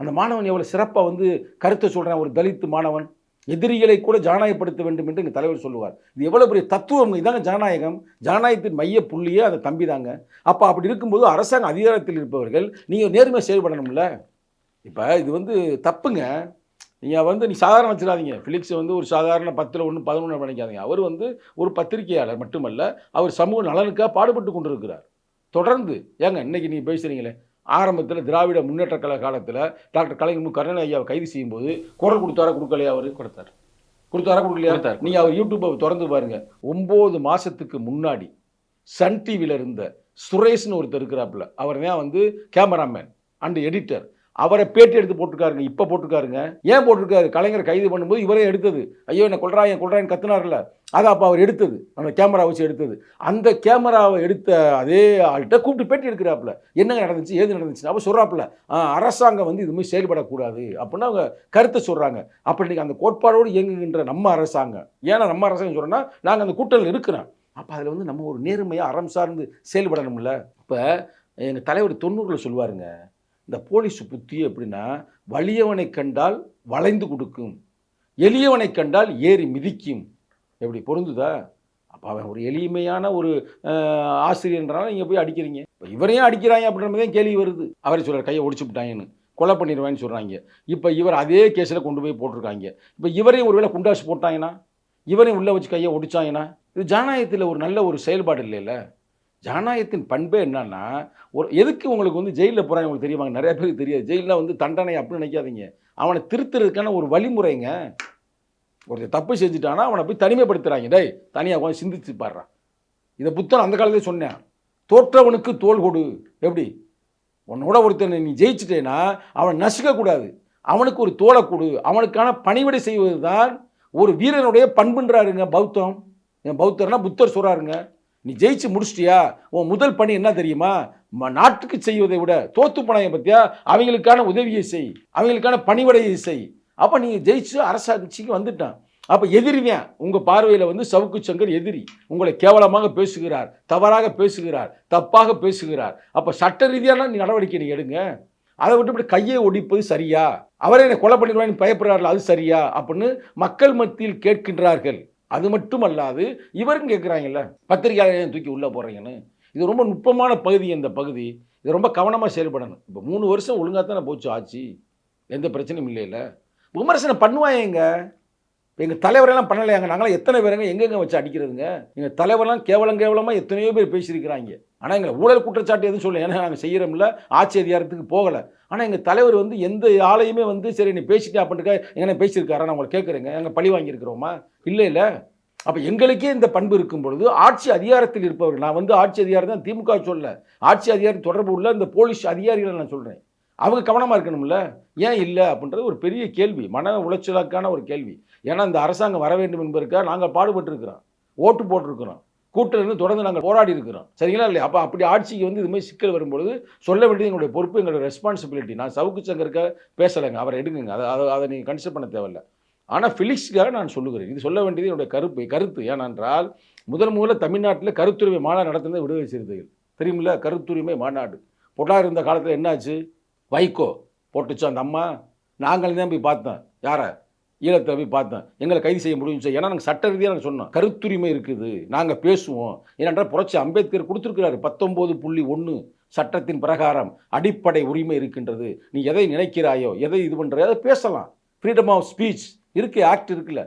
[SPEAKER 2] அந்த மாணவன் எவ்வளோ சிறப்பாக வந்து கருத்தை சொல்கிறான் ஒரு தலித்து மாணவன். எதிரிகளை கூட ஜனநாயகப்படுத்த வேண்டும் என்று எங்கள் தலைவர் சொல்லுவார். இது எவ்வளோ பெரிய தத்துவம்? இதாங்க ஜனநாயகம். ஜனநாயகத்தின் மைய புள்ளியே அந்த தம்பி தாங்க. அப்போ அப்படி இருக்கும்போது அரசாங்க அதிகாரத்தில் இருப்பவர்கள் நீங்கள் நேர்மையாக செயல்படணும்ல இப்போ இது வந்து தப்புங்க. நீங்கள் வந்து நீ சாதாரண வச்சிடாதீங்க. ஃபிலிக்ஸ் வந்து ஒரு சாதாரண பத்தில் ஒன்று பதினொன்று நினைக்காதீங்க அவர் வந்து ஒரு பத்திரிகையாளர் மட்டுமல்ல அவர் சமூக நலனுக்காக பாடுபட்டு கொண்டிருக்கிறார். தொடர்ந்து. ஏங்க இன்னைக்கு நீங்கள் பேசுகிறீங்களே ஆரம்பத்தில் திராவிட முன்னேற்ற கழக காலத்தில் டாக்டர் கலைஞர் மு. கருணாநிதி ஐயாவை கைது செய்யும்போது குரல் கொடுத்தாரா கொடுக்கலையா அவர்?
[SPEAKER 1] கொடுத்தாரு.
[SPEAKER 2] கொடுத்தாரா கொடுக்கலையா?
[SPEAKER 1] கொடுத்தாரு,
[SPEAKER 2] நீங்க அவர் யூடியூப்பை திறந்து பாருங்க. ஒன்பது மாசத்துக்கு முன்னாடி சன் டிவியில் இருந்த சுரேஷ்னு ஒருத்தர் இருக்கிறாப்புல அவர் தான் வந்து கேமராமேன் அண்ட் எடிட்டர் அவரை பேட்டி எடுத்து போட்டிருக்காருங்க இப்போ போட்டிருக்காருங்க. ஏன் போட்டிருக்காரு? கலைஞர் கைது பண்ணும்போது இவரே எடுத்தது. ஐயோ என்ன கொள்றாங்க கொள்றான்னு கத்துனார்ல அதை அப்போ அவர் எடுத்தது. அந்த கேமரா வச்சு எடுத்தது. அந்த கேமராவை எடுத்த அதே ஆள்கிட்ட கூப்பிட்டு பேட்டி எடுக்கிறாப்புல. என்னங்க நடந்துச்சு? ஏது நடந்துச்சு அப்போ சொல்கிறாப்புல அரசாங்கம் வந்து இதுமாதிரி செயல்படக்கூடாது அப்படின்னு அவங்க கருத்தை சொல்கிறாங்க அப்போ இன்னைக்கு அந்த கோட்பாடோடு இயங்குகின்ற நம்ம அரசாங்கம். ஏன்னா நம்ம அரசாங்கம் சொல்கிறோன்னா நாங்கள் அந்த கூட்டத்தில் இருக்கிறோம். அப்போ அதில் வந்து நம்ம ஒரு நேர்மையாக அறம் சார்ந்து செயல்படணும்ல. இப்போ எங்கள் தலைவர் தொண்ணூறில் சொல்லுவாருங்க இந்த போலீஸ் புத்தி எப்படின்னா வலியவனை கண்டால் வளைந்து கொடுக்கும். எளியவனை கண்டால் ஏறி மிதிக்கும். எப்படி பொருந்துதா? அப்போ அவன் ஒரு எளிமையான ஒரு அஹ், ஆசிரியர்ன்றனால நீங்கள் போய் அடிக்கிறீங்க. இப்போ இவரையும் அடிக்கிறாங்க அப்படின்ற மாதிரி தான் கேள்வி வருது. அவரை சொல்கிறார் கையை ஒடிச்சு விட்டாங்கன்னு கொலை பண்ணிடுவான்னு சொல்கிறாங்க இப்போ இவர் அதே கேஸில் கொண்டு போய் போட்டிருக்காங்க. இப்போ இவரையும் ஒருவேளை குண்டாசு போட்டாங்கன்னா இவரையும் உள்ளே வச்சு கையை ஒடிச்சாங்கன்னா இது ஜனநாயகத்தில் ஒரு நல்ல ஒரு செயல்பாடு இல்லைல்ல ஜனநாயகத்தின் பண்பே என்னன்னா ஒரு எதுக்கு உங்களுக்கு வந்து ஜெயிலில் போகிறாங்க உங்களுக்கு தெரியுமாங்க? நிறைய பேருக்கு தெரியாது. ஜெயிலில் வந்து தண்டனை அப்படின்னு நினைக்காதீங்க. அவனை திருத்துறதுக்கான ஒரு வழிமுறைங்க. ஒருத்தர் தப்பு செஞ்சுட்டானா அவனை போய் தனிமைப்படுத்துகிறாங்க டேய் தனியாக கொஞ்சம் சிந்திச்சு பாடுறான் இதை புத்தன் அந்த காலத்திலே சொன்னேன். தோற்றவனுக்கு தோல் கொடு. எப்படி? உன்னோட ஒருத்தனை நீ ஜெயிச்சிட்டேன்னா அவனை நசுக்கக்கூடாது. அவனுக்கு ஒரு தோலை கொடு. அவனுக்கான பணிவிடை செய்வது தான் ஒரு வீரனுடைய பண்புன்றாருங்க பௌத்தம். என் பௌத்தர்னா புத்தர் சொல்கிறாருங்க நீ ஜெயிச்சு முடிச்சிட்டியா? உன் முதல் பணி என்ன தெரியுமா? ம- நாட்டுக்கு செய்வதை விட தோத்து போனாங்க பற்றியா அவங்களுக்கான உதவியை செய். அவங்களுக்கான பணிவடையை செய். அப்போ நீங்கள் ஜெயிச்சு அரசாட்சிக்கு வந்துட்டான். அப்போ எதிரிதான். உங்கள் பார்வையில் வந்து சவுக்கு சங்கர் எதிரி. உங்களை கேவலமாக பேசுகிறார் தவறாக பேசுகிறார் தப்பாக பேசுகிறார். அப்போ சட்ட ரீதியான நீ நடவடிக்கை நீ எடுங்க. அதை விட்டு இப்படி கையை ஒடிப்பது சரியா? அவரே என்னை கொலை பண்ணிடுவான்னு பயப்படுறார்கள் அது சரியா? அப்படின்னு மக்கள் மத்தியில் கேட்கின்றார்கள். அது மட்டும் அல்லாது இவரும் கேட்குறாங்கல்ல பத்திரிகையாளர் தூக்கி உள்ளே போகிறீங்கன்னு இது ரொம்ப நுட்பமான பகுதி இந்த பகுதி. இது ரொம்ப கவனமாக செயல்படணும். இப்போ மூணு வருஷம் ஒழுங்காக தானே போச்சு ஆச்சு எந்த பிரச்சனையும் இல்லைல்ல. விமர்சனம் பண்ணுவாங்க எங்கள் தலைவரெல்லாம் பண்ணலையாங்க. நாங்களாம் எத்தனை பேருங்க எங்கெங்க வச்சு அடிக்கிறதுங்க? எங்கள் தலைவரெல்லாம் கேவலம் கேவலமாக எத்தனையோ பேர் பேசியிருக்கிறாங்க. ஆனால் எங்கள் ஊழல் குற்றச்சாட்டு எதுவும் சொல்லலை. ஏன்னா நாங்கள் செய்கிறோம்ல ஆட்சி அதிகாரத்துக்கு போகலை. ஆனால் எங்கள் தலைவர் வந்து எந்த ஆளையுமே வந்து சரி நீ பேசிட்டா அப்படின்ட்டு எங்கன்னா பேசியிருக்காரா? நான் உங்களை கேட்குறேங்க. நாங்கள் பழி வாங்கியிருக்கிறோமா? இல்லை இல்லை. அப்போ எங்களுக்கே இந்த பண்பு இருக்கும் பொழுது ஆட்சி அதிகாரத்தில் இருப்பவர்கள் நான் வந்து ஆட்சி அதிகாரம் தான் திமுக சொல்ல. ஆட்சி அதிகாரம் தொடர்பு உள்ள இந்த போலீஸ் அதிகாரிகளை நான் சொல்கிறேன் அவங்க கவனமாக இருக்கணும்ல? ஏன் இல்லை அப்படின்றது ஒரு பெரிய கேள்வி மன உளைச்சலுக்கான ஒரு கேள்வி. ஏன்னா இந்த அரசாங்கம் வர வேண்டும் என்பதற்காக நாங்கள் பாடுபட்டிருக்கிறோம். ஓட்டு போட்டிருக்கிறோம். கூட்டிலிருந்து தொடர்ந்து நாங்கள் போராடி இருக்கிறோம். சரிங்களா இல்லையா? அப்போ அப்படி ஆட்சிக்கு வந்து இதுமாதிரி சிக்கல் வரும்பொழுது சொல்ல வேண்டியது எங்களுடைய பொறுப்பு எங்களுடைய ரெஸ்பான்சிபிலிட்டி நான் சவுக்கு சங்கருக்க பேசலைங்க. அவரை எடுக்குங்க. அதை அதை அதை நீங்கள் கன்சிடர் பண்ண தேவையில்ல. ஆனால் ஃபிலிக்ஸ்க்காக நான் சொல்லுகிறேன். இது சொல்ல வேண்டியது என்னுடைய கருப்பு கருத்து. ஏனென்றால் முதல் முதல்ல தமிழ்நாட்டில் கருத்துரிமை மாநாடு நடத்தினது விடுதலை சிறுத்தைகள். தெரியுமில்ல? கருத்துரிமை மாநாடு. பொட்டார் இருந்த காலத்தில் என்னாச்சு? வைகோ போட்டுச்சோ அந்த அம்மா நாங்கள் தான் போய் பார்த்தோம். யாரை? ஈழத்தை போய் பார்த்தோம். எங்களை கைது செய்ய முடியும் ஏன்னா நாங்கள் சட்ட ரீதியாக நாங்கள் சொன்னோம். கருத்துரிமை இருக்குது. நாங்கள் பேசுவோம். ஏனென்றால் புரட்சி அம்பேத்கர் கொடுத்துருக்கிறாரு. பத்தொம்போது புள்ளி ஒன்று சட்டத்தின் பிரகாரம் அடிப்படை உரிமை இருக்கின்றது. நீ எதை நினைக்கிறாயோ எதை இது பண்ணுற அதை பேசலாம். ஃப்ரீடம் ஆஃப் ஸ்பீச் இருக்கு ஆக்ட் இருக்குல்ல.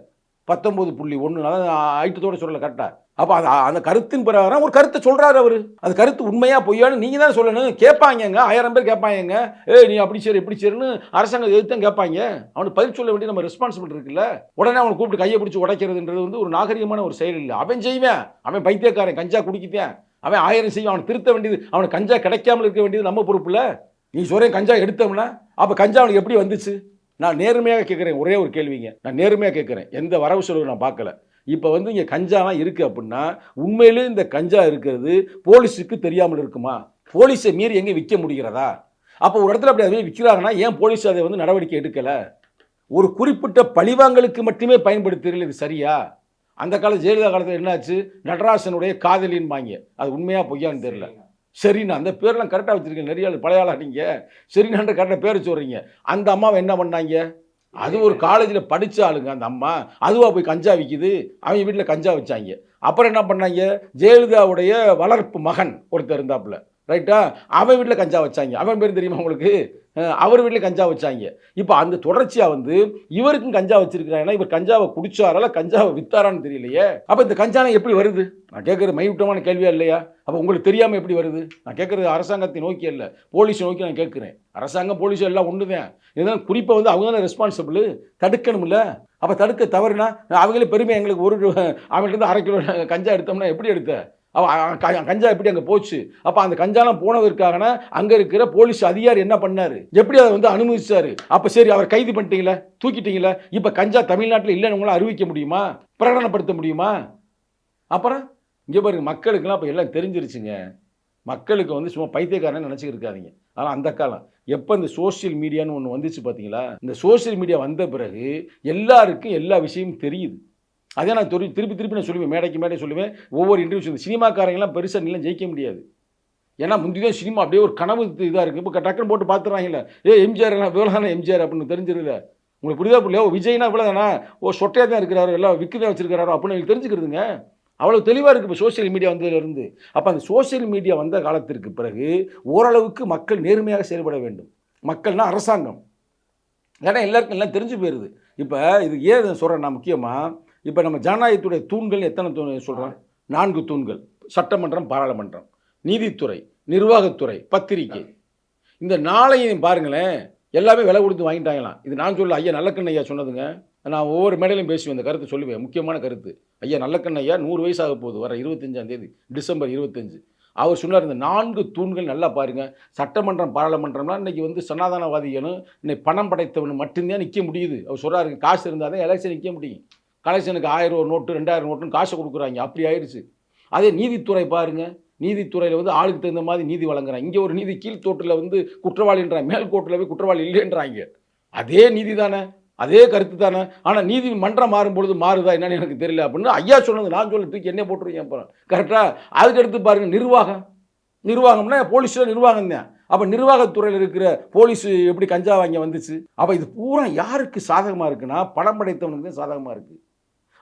[SPEAKER 2] பத்தொம்போது புள்ளி ஒன்று அதான் ஐட்டத்தோட சொல்லலை கரெக்டாக அப்போ அது அந்த கருத்தின் பிரகாரம் ஒரு கருத்தை சொல்கிறாரு அவர். அந்த கருத்து உண்மையாக பொய்யான்னு நீங்கள் தான் சொல்லணும். கேட்பாங்கங்க ஆயிரம் பேர் கேட்பாங்க ஏய் நீ அப்படி சரி இப்படி சரின்னு அரசாங்கம் எதிர்த்து கேட்பாங்க? அவனுக்கு பதில் சொல்ல வேண்டிய நம்ம ரெஸ்பான்சிபிள் இருக்குல்ல. உடனே அவனை கூப்பிட்டு கையை பிடிச்சி உடைக்கிறதுன்றது வந்து ஒரு நாகரிகமான ஒரு செயல் இல்லை. அவன் செய்வேன். அவன் பைத்தியக்காரன் கஞ்சா குடிக்கிட்டேன். அவன் ஆயிரம் செய்வான். அவனை திருத்த வேண்டியது அவனுக்கு கஞ்சா கிடைக்காமல் இருக்க வேண்டியது நம்ம பொறுப்பில் நீ சொல்கிறேன் கஞ்சா எடுத்தோம்னா அப்போ கஞ்சா அவனுக்கு எப்படி வந்துச்சு? நான் நேர்மையாக கேட்குறேன். ஒரே ஒரு கேள்விங்க. நான் நேர்மையாக கேட்குறேன். எந்த வரவு செலவு நான் பார்க்கல. இப்போ வந்து இங்கே கஞ்சாலாம் இருக்குது அப்படின்னா உண்மையிலே இந்த கஞ்சா இருக்கிறது போலீஸுக்கு தெரியாமல் இருக்குமா? போலீஸை மீறி எங்கே விற்க முடிகிறதா? அப்போ ஒரு இடத்துல அப்படி அதை விற்கிறாங்கன்னா ஏன் போலீஸ் அதை வந்து நடவடிக்கை எடுக்கலை? ஒரு குறிப்பிட்ட பழிவாங்கலுக்கு மட்டுமே பயன்படுத்துகிறீர்கள் இது சரியா? அந்த கால ஜெயலலிதா காலத்தில் என்னாச்சு? நடராசனுடைய காதலின் வாங்க அது உண்மையா பொய்யான்னு தெரியல. சரிண்ணா அந்த பேர்லாம் கரெக்டாக வச்சுருக்கீங்க நிறைய பழைய ஆளா நீங்கள் சரிண்ணான்ற கரெக்டாக பேர் சொல்கிறீங்க அந்த அம்மாவை என்ன பண்ணாங்க? அது ஒரு காலேஜில் படித்த ஆளுங்க அந்த அம்மா. அதுவாக போய் கஞ்சா விற்கிது அவங்க வீட்டில் கஞ்சா வச்சாங்க. அப்புறம் என்ன பண்ணாங்க? ஜெயலலிதாவுடைய வளர்ப்பு மகன் ஒருத்தர் இருந்தாப்புல. ரைட்டா அவன் வீட்டில் கஞ்சா வச்சாங்க. அவன் பேர் தெரியுமா உங்களுக்கு? அவர் வீட்டில் கஞ்சா வச்சாங்க. இப்போ அந்த தொடர்ச்சியாக வந்து இவருக்கும் கஞ்சா வச்சிருக்கிறாங்கன்னா இவர் கஞ்சாவை குடிச்சாரால கஞ்சாவை வித்தாரான்னு தெரியலையே. அப்போ இந்த கஞ்சானம் எப்படி வருது? நான் கேட்குறது மைவிட்டமான கேள்வியா இல்லையா? அப்போ உங்களுக்கு தெரியாமல் எப்படி வருது? நான் கேட்குறது அரசாங்கத்தை நோக்கி அல்ல. போலீஸை நோக்கி நான் கேட்குறேன். அரசாங்கம் போலீஸ் எல்லாம் ஒன்று தான் இதனால் குறிப்பாக வந்து அவங்க தானே ரெஸ்பான்சிபிள் தடுக்கணும்ல? அப்போ தடுக்க தவறுனா அவங்களே பெருமை எங்களுக்கு ஒரு அவங்கள்ட்ட அரை கிலோ கஞ்சா எடுத்தோம்னா எப்படி எடுத்த? அவன் கஞ்சா எப்படி அங்கே போச்சு? அப்போ அந்த கஞ்சாலாம் போனதற்காகனா அங்கே இருக்கிற போலீஸ் அதிகாரி என்ன பண்ணார்? எப்படி அதை வந்து அனுமதிச்சார்? அப்போ சரி அவர் கைது பண்ணிட்டீங்களே தூக்கிட்டீங்களே இப்போ கஞ்சா தமிழ்நாட்டில் இல்லைன்னு உங்களால் அறிவிக்க முடியுமா? பிரகடனப்படுத்த முடியுமா? அப்புறம் இங்கே பாருங்க மக்களுக்கெல்லாம் இப்போ எல்லாம் தெரிஞ்சிருச்சுங்க. மக்களுக்கு வந்து சும்மா பைத்தியக்காரன்னு நினச்சிக்கிட்டு ஆனால் அந்த காலம். எப்போ இந்த சோஷியல் மீடியான்னு ஒன்று வந்துச்சு பார்த்தீங்களா இந்த சோஷியல் மீடியா வந்த பிறகு எல்லாருக்கும் எல்லா விஷயமும் தெரியுது. அதே நான் திருப்பி திருப்பி திருப்பி நான் சொல்லுவேன். மேடைக்கு மேடை சொல்லுவேன். ஒவ்வொரு இன்டர்வியூஸ் இந்த சினிமாக்காரங்களாம் பெருசாக நிலம் ஜெயிக்க முடியாது. ஏன்னா முந்தைய சினிமா அப்படியே ஒரு கனவு இதாக இருக்குது இப்போ டக்குன்னு போட்டு பார்த்துறாங்கல்ல ஏ எம்ஜிஆர் எல்லாம் எம்ஜிஆர் அப்படின்னு தெரிஞ்சிருல உங்களுக்கு புரியுதா புரியல ஓ விஜய்னா இவ்வளோ தானே ஓ சொட்டையாக தான் இருக்கிறாரோ எல்லாம் விக்கு தான் அப்படின்னு எனக்கு தெரிஞ்சுக்கிறதுங்க. அவ்வளோ தெளிவாக இருக்குது இப்போ சோஷியல் மீடியா வந்ததுலேருந்து. அப்போ அந்த சோஷியல் மீடியா வந்த காலத்திற்கு பிறகு ஓரளவுக்கு மக்கள் நேர்மையாக செயல்பட வேண்டும். மக்கள்னா அரசாங்கம். ஏன்னா எல்லாருக்கும் எல்லாம் தெரிஞ்சு போயிடுது இப்போ இது ஏன் சொல்கிறேன் நான் முக்கியமாக இப்போ நம்ம ஜனநாயகத்துடைய தூண்கள் எத்தனை தூண் சொல்கிறோம் நான்கு தூண்கள். சட்டமன்றம் பாராளுமன்றம் நீதித்துறை நிர்வாகத்துறை பத்திரிகை. இந்த நாளையும் பாருங்களேன் எல்லாமே விலை கொடுத்து வாங்கிட்டாங்களாம். இது நான் சொல்ல ஐயா நல்லக்கண்ண ஐயா சொன்னதுங்க. நான் ஒவ்வொரு மேடையிலும் பேசுவேன் இந்த கருத்து சொல்லுவேன். முக்கியமான கருத்து. ஐயா நல்லக்கண்ண ஐயா நூறு வயசாக போகுது வர இருபத்தஞ்சாம் தேதி டிசம்பர் இருபத்தஞ்சு. அவர் சொன்னார் இந்த நான்கு தூண்கள் நல்லா பாருங்க. சட்டமன்றம் பாராளுமன்றம்லாம் இன்னைக்கு வந்து சனாதனவாதிகளும் இன்னைக்கு பணம் படைத்தவனு மட்டும்தான் நிற்க முடியுது. அவர் சொல்றாரு காசு இருந்தால் தான் எலெக்ஷன் நிற்க முடியும். கலெக்ஷனுக்கு ஆயிரம் ரூபா நோட்டு ரெண்டாயிரம் நோட்டுன்னு காசை கொடுக்குறாங்க. அப்படி ஆயிடுச்சு. அதே நீதித்துறை பாருங்க. நீதித்துறையில் வந்து ஆளுக்கு தகுந்த மாதிரி நீதி வழங்குறாங்க. இங்கே ஒரு நீதி கீழ்த்தோட்டில் வந்து குற்றவாளின்றாங்க. மேல்கோட்டில் போய் குற்றவாளி இல்லைன்றாங்க. அதே நீதி தானே. அதே கருத்து தானே. ஆனால் நீதி மன்றம் மாறும்பொழுது மாறுதா என்னன்னு எனக்கு தெரியல அப்படின்னு ஐயா சொன்னது நான் சொல்ல தூக்கி என்ன போட்டுருக்கேன் அப்புறம். கரெக்டாக அதுக்கு அடுத்து பாருங்க நிர்வாகம். நிர்வாகம்னா போலீஸில் நிர்வாகம் தான். அப்போ நிர்வாகத்துறையில் இருக்கிற போலீஸ் எப்படி கஞ்சா வாங்கி வந்துச்சு? அப்போ இது பூரா யாருக்கு சாதகமாக இருக்குன்னா படம் படைத்தவனுக்கு தான் சாதகமாக இருக்குது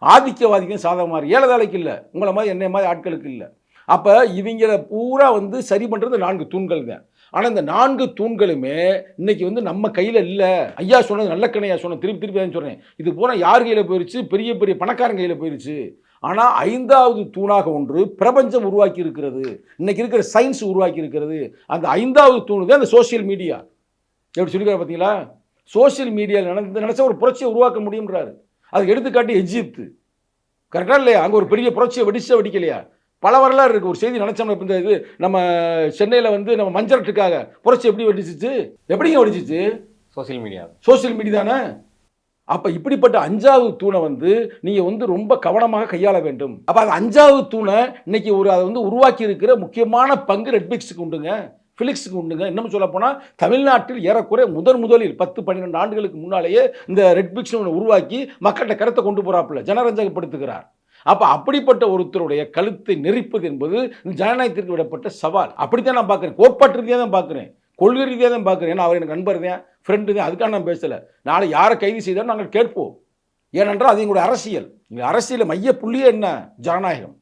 [SPEAKER 2] ஆதிக்கவாதிக்கும் சாதகமாக இருக்குது ஏழைதாளைக்கு இல்லை. உங்களை மாதிரி என்னை மாதிரி ஆட்களுக்கு இல்லை. அப்போ இவங்கள பூரா வந்து சரி பண்ணுறது நான்கு தூண்கள் தான். ஆனால் இந்த நான்கு தூண்களுமே இன்னைக்கு வந்து நம்ம கையில் இல்லை. ஐயா சொன்னது நல்ல கணையா சொன்ன திருப்பி திருப்பி தான் சொல்கிறேன் இது பூரா யார் கையில் போயிருச்சு? பெரிய பெரிய பணக்காரங்க கையில் போயிடுச்சு ஆனால் ஐந்தாவது தூணாக ஒன்று பிரபஞ்சம் உருவாக்கி இருக்கிறது. இன்னைக்கு இருக்கிற சயின்ஸ் உருவாக்கி இருக்கிறது. அந்த ஐந்தாவது தூணு தான் அந்த சோஷியல் மீடியா எப்படி சொல்லிக்கிறார் பார்த்தீங்களா சோஷியல் மீடியாவில் நடந்து நினச்சா ஒரு புரட்சியை உருவாக்க முடியுன்றாரு அதுக்கு எடுத்துக்காட்டி எஜிப்து. கரெக்டாக இல்லையா? அங்கே ஒரு பெரிய புரட்சியை வெடிச்சா வெடிக்கலையா? பல வரலாறு இருக்குது ஒரு செய்தி நினச்சோம்னா இப்போ இந்த இது நம்ம சென்னையில் வந்து நம்ம மஞ்சரட்டுக்காக புரட்சி எப்படி வெடிச்சிச்சு? எப்படிங்க வெடிச்சிச்சு?
[SPEAKER 1] Social media.
[SPEAKER 2] சோஷியல் மீடியா தானே? அப்போ இப்படிப்பட்ட அஞ்சாவது தூணை வந்து நீங்கள் வந்து ரொம்ப கவனமாக கையாள வேண்டும். அப்போ அந்த அஞ்சாவது தூணை இன்னைக்கு ஒரு அதை வந்து உருவாக்கி இருக்கிற முக்கியமான பங்கு ரெட்பிக்ஸுக்கு உண்டுங்க. ஃபிலிக்ஸுக்கு உண்டுங்க. இன்னும் சொல்ல போனால் தமிழ்நாட்டில் ஏறக்குறைய முதன் முதலில் பத்து பன்னிரெண்டு ஆண்டுகளுக்கு முன்னாலேயே இந்த ரெட் பிக்ஸ் ஒன்று உருவாக்கி மக்கள்கிட்ட கருத்தை கொண்டு போகிறாப்புல ஜனரஞ்சகப்படுத்துகிறார். அப்போ அப்படிப்பட்ட ஒருத்தருடைய கழுத்தை நெரிப்பது என்பது இந்த ஜனநாயகத்திற்கு விடப்பட்ட சவால். அப்படித்தான் நான் பார்க்குறேன். கோட்பாட்டு ரீதியாக தான் பார்க்குறேன். கொள்கை ரீதியாக தான் பார்க்குறேன். ஏன்னா அவர் எனக்கு நண்பர் தான் ஃப்ரெண்டு தான். அதுக்காக நான் பேசலை. நாளை யாரை கைது செய்தாலும் நாங்கள் கேட்போம். ஏனென்றால் அது எங்களுடைய அரசியல். இந்த அரசியல் மைய புள்ளியே என்ன? ஜனநாயகம்.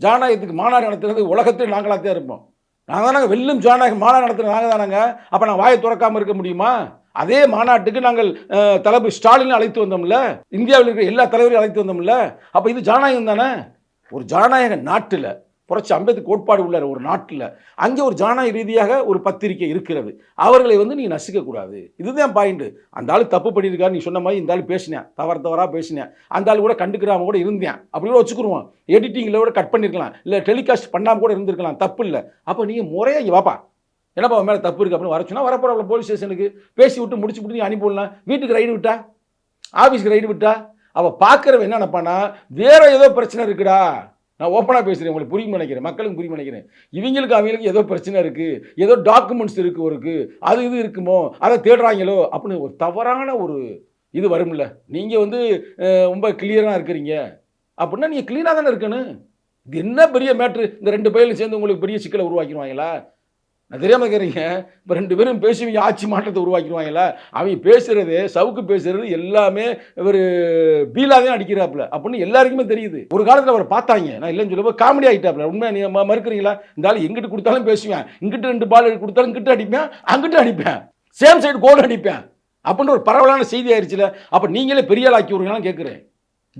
[SPEAKER 2] ஜனநாயகத்துக்கு மாநாடு நடத்துறது உலகத்தில் நாங்களாக தான் இருப்போம். நாங்கள் தானங்க வெல்லும் ஜனநாயக மாநாடு நடத்துறது நாங்கள் தானங்க அப்போ நான் வாயை திறக்காமல் இருக்க முடியுமா? அதே மாநாட்டுக்கு நாங்கள் தலைவர் தளபதி ஸ்டாலின் அழைத்து வந்தோம்ல. இந்தியாவில் இருக்கிற எல்லா தலைவரையும் அழைத்து வந்தோம்ல. அப்போ இது ஜனநாயகம் தானே ஒரு ஜனநாயக நாட்டில் புரட்சி அம்பேத்கர் கோட்பாடு உள்ள ஒரு நாட்டில் அங்கே ஒரு ஜனநாயக ரீதியாக ஒரு பத்திரிக்கை இருக்கிறது. அவர்களை வந்து நீங்கள் நசுக்கக்கூடாது. இதுதான் பாயிண்ட்டு அந்த ஆள் தப்பு பண்ணியிருக்காரு நீ சொன்ன மாதிரி இந்த ஆள் பேசினேன் தவறு தவறாக பேசினேன் அந்த ஆள் கூட கண்டுக்கிறாம கூட இருந்தேன் அப்படி கூட வச்சுக்கிருவோம். எடிட்டிங்கில் கூட கட் பண்ணியிருக்கலாம் இல்லை டெலிகாஸ்ட் பண்ணாமல் கூட இருந்திருக்கலாம். தப்பு இல்லை. அப்போ நீங்கள் முறையாக இங்கே வாப்பா. என்னப்பா அவன் மேலே தப்பு இருக்குது அப்படின்னு வர சொன்னால் வரப்போகிற போலீஸ் ஸ்டேஷனுக்கு பேசி விட்டு முடிச்சு விட்டு நீ அனுப்பிவிடலாம் வீட்டுக்கு ரைடு விட்டா? ஆஃபீஸ்க்கு ரைடு விட்டா? அவள் பார்க்குறவன் என்ன நினைப்பானா வேற ஏதோ பிரச்சனை இருக்குடா. நான் ஓப்பனாக பேசுகிறேன் உங்களுக்கு புரியும் நினைக்கிறேன் மக்களுக்கு புரியும் நினைக்கிறேன். இவங்களுக்கு அவங்களுக்கு ஏதோ பிரச்சனை இருக்குது ஏதோ டாக்குமெண்ட்ஸ் இருக்கு இருக்கு அது இது இருக்குமோ அதை தேடுறாங்களோ அப்படின்னு ஒரு தவறான ஒரு இது வரும்ல. நீங்கள் வந்து ரொம்ப கிளியராக இருக்கிறீங்க. அப்படின்னா நீங்கள் க்ளீனாக தானே இருக்கணும். இது என்ன பெரிய மேட்ரு இந்த ரெண்டு பயிலும் சேர்ந்து உங்களுக்கு பெரிய சிக்கலை உருவாக்கிடுவாங்களா? நான் தெரியாமல் கேட்குறீங்க இப்போ ரெண்டு பேரும் பேசுவீங்க ஆட்சி மாற்றத்தை உருவாக்கிடுவாங்களா அவங்க பேசுறது சவுக்கு பேசுறது எல்லாமே இவர் பீலா அடிக்கிறாப்புல. அப்படின்னு எல்லாருக்குமே தெரியுது. ஒரு காலத்தில் அவர் பார்த்தாங்க. நான் இல்லைன்னு சொல்லுவோம் காமெடி ஆகிட்டாப்புல உண்மை நீ மறுக்கிறீங்களா? இந்த ஆள் எங்கிட்டு கொடுத்தாலும் பேசுவேன். இங்கிட்ட ரெண்டு பால் கொடுத்தாலும் இங்கிட்டு அடிப்பேன் அங்கிட்ட அடிப்பேன். சேம் சைடு கோல் அடிப்பேன். அப்படின்னு ஒரு பரவலான செய்தி ஆயிடுச்சுல. அப்போ நீங்களே பெரிய ஆளாக்கி ஆக்கி விடுங்களான்னு கேட்குறேன்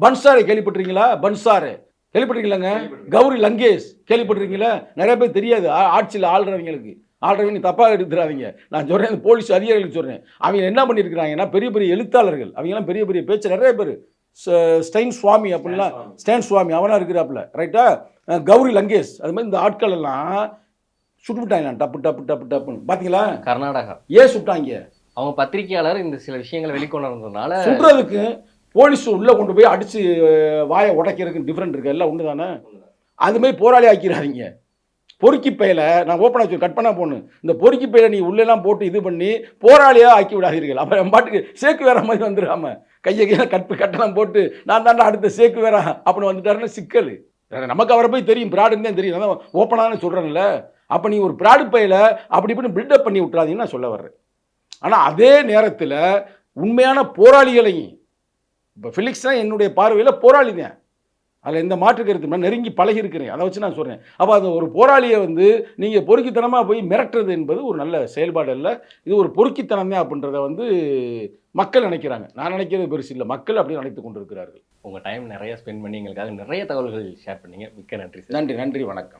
[SPEAKER 2] பன்சாரை கேள்விப்பட்டிருக்கீங்களா? பன்சாரு. கேள்விப்பட்டிருக்கீங்களாங்க? கௌரி லங்கேஷ் கேள்விப்பட்டிருக்கீங்களா? நிறைய பேர் தெரியாது. ஆட்சியில் ஆள்றவங்களுக்கு. ஆள்றவங்க தப்பாக எடுத்துறாதீங்க நான் சொல்கிறேன் போலீஸ் அதிகாரிகளுக்கு சொல்கிறேன் அவங்க என்ன பண்ணியிருக்கிறாங்கன்னா பெரிய பெரிய எழுத்தாளர்கள். அவங்கெல்லாம் பெரிய பெரிய பேச்சு நிறைய பேர். ஸ்டைன் சுவாமி அப்படின்லாம் ஸ்டான் சுவாமி. அவனா இருக்கிறாப்புல. ரைட்டா கௌரி லங்கேஷ். அது மாதிரி இந்த ஆட்கள் எல்லாம் சுட்டுவிட்டாங்க டப்பு டப்பு டப்பு டப்புன்னு. பார்த்தீங்களா
[SPEAKER 1] கர்நாடகா.
[SPEAKER 2] ஏன் சுட்டாங்க?
[SPEAKER 1] அவங்க பத்திரிகையாளர் இந்த சில விஷயங்களை வெளிக்கொணர்ந்ததுனால
[SPEAKER 2] சுடுறதுக்கு போலீஸ் உள்ளே கொண்டு போய் அடித்து வாயை உடைக்கிறதுக்கு டிஃப்ரெண்ட் இருக்குது எல்லாம் ஒன்று தானே அதுமாரி போராளி ஆக்கிறாதீங்க. பொறுக்கி பையில நான் ஓப்பனாக வச்சு கட் பண்ண போகணும் இந்த பொறுக்கி பையில நீ உள்ளெல்லாம் போட்டு இது பண்ணி போராளியாக ஆக்கி விடாதீர்கள். அப்புறம் பாட்டுக்கு சேக்கு வேற மாதிரி வந்துடாம. கையை கையை கட்டு கட்டணம் போட்டு நான் தாண்டா அடுத்த சேக்கு வேற அப்படின்னு வந்துட்டாருன்னா சிக்கல். நமக்கு அவரை போய் தெரியும். பிராடுன்னு தான் தெரியும். அதான் ஓப்பனாக சொல்கிறேன்ல அப்போ நீ ஒரு பிராடு பையில அப்படி இப்படின்னு பில்டப் பண்ணி விட்றாதீங்கன்னு நான் சொல்ல வர்றேன். ஆனால் அதே நேரத்தில் உண்மையான போராளிகளையும் இப்போ ஃபிலிக்ஸ் தான் என்னுடைய பார்வையில் போராளி தான் அதில் எந்த மாற்று கருத்து இல்லை. நெருங்கி பழகி இருக்கிறேன் அதை வச்சு நான் சொல்கிறேன் அப்போ அது ஒரு போராளியை வந்து நீங்கள் பொறுக்கித்தனமாக போய் மிரட்டுறது என்பது ஒரு நல்ல செயல்பாடு அல்ல. இது ஒரு பொறுக்கித்தனம் தான் அப்படின்றத வந்து மக்கள் நினைக்கிறாங்க. நான் நினைக்கிறது பெருசு இல்லை. மக்கள் அப்படி நினைத்து கொண்டிருக்கிறார்கள்.
[SPEAKER 1] உங்க டைம் நிறைய ஸ்பெண்ட் பண்ணி எங்களுக்காக நிறைய தகவல்கள் ஷேர் பண்ணீங்க. மிக்க நன்றி
[SPEAKER 2] நன்றி நன்றி வணக்கம்.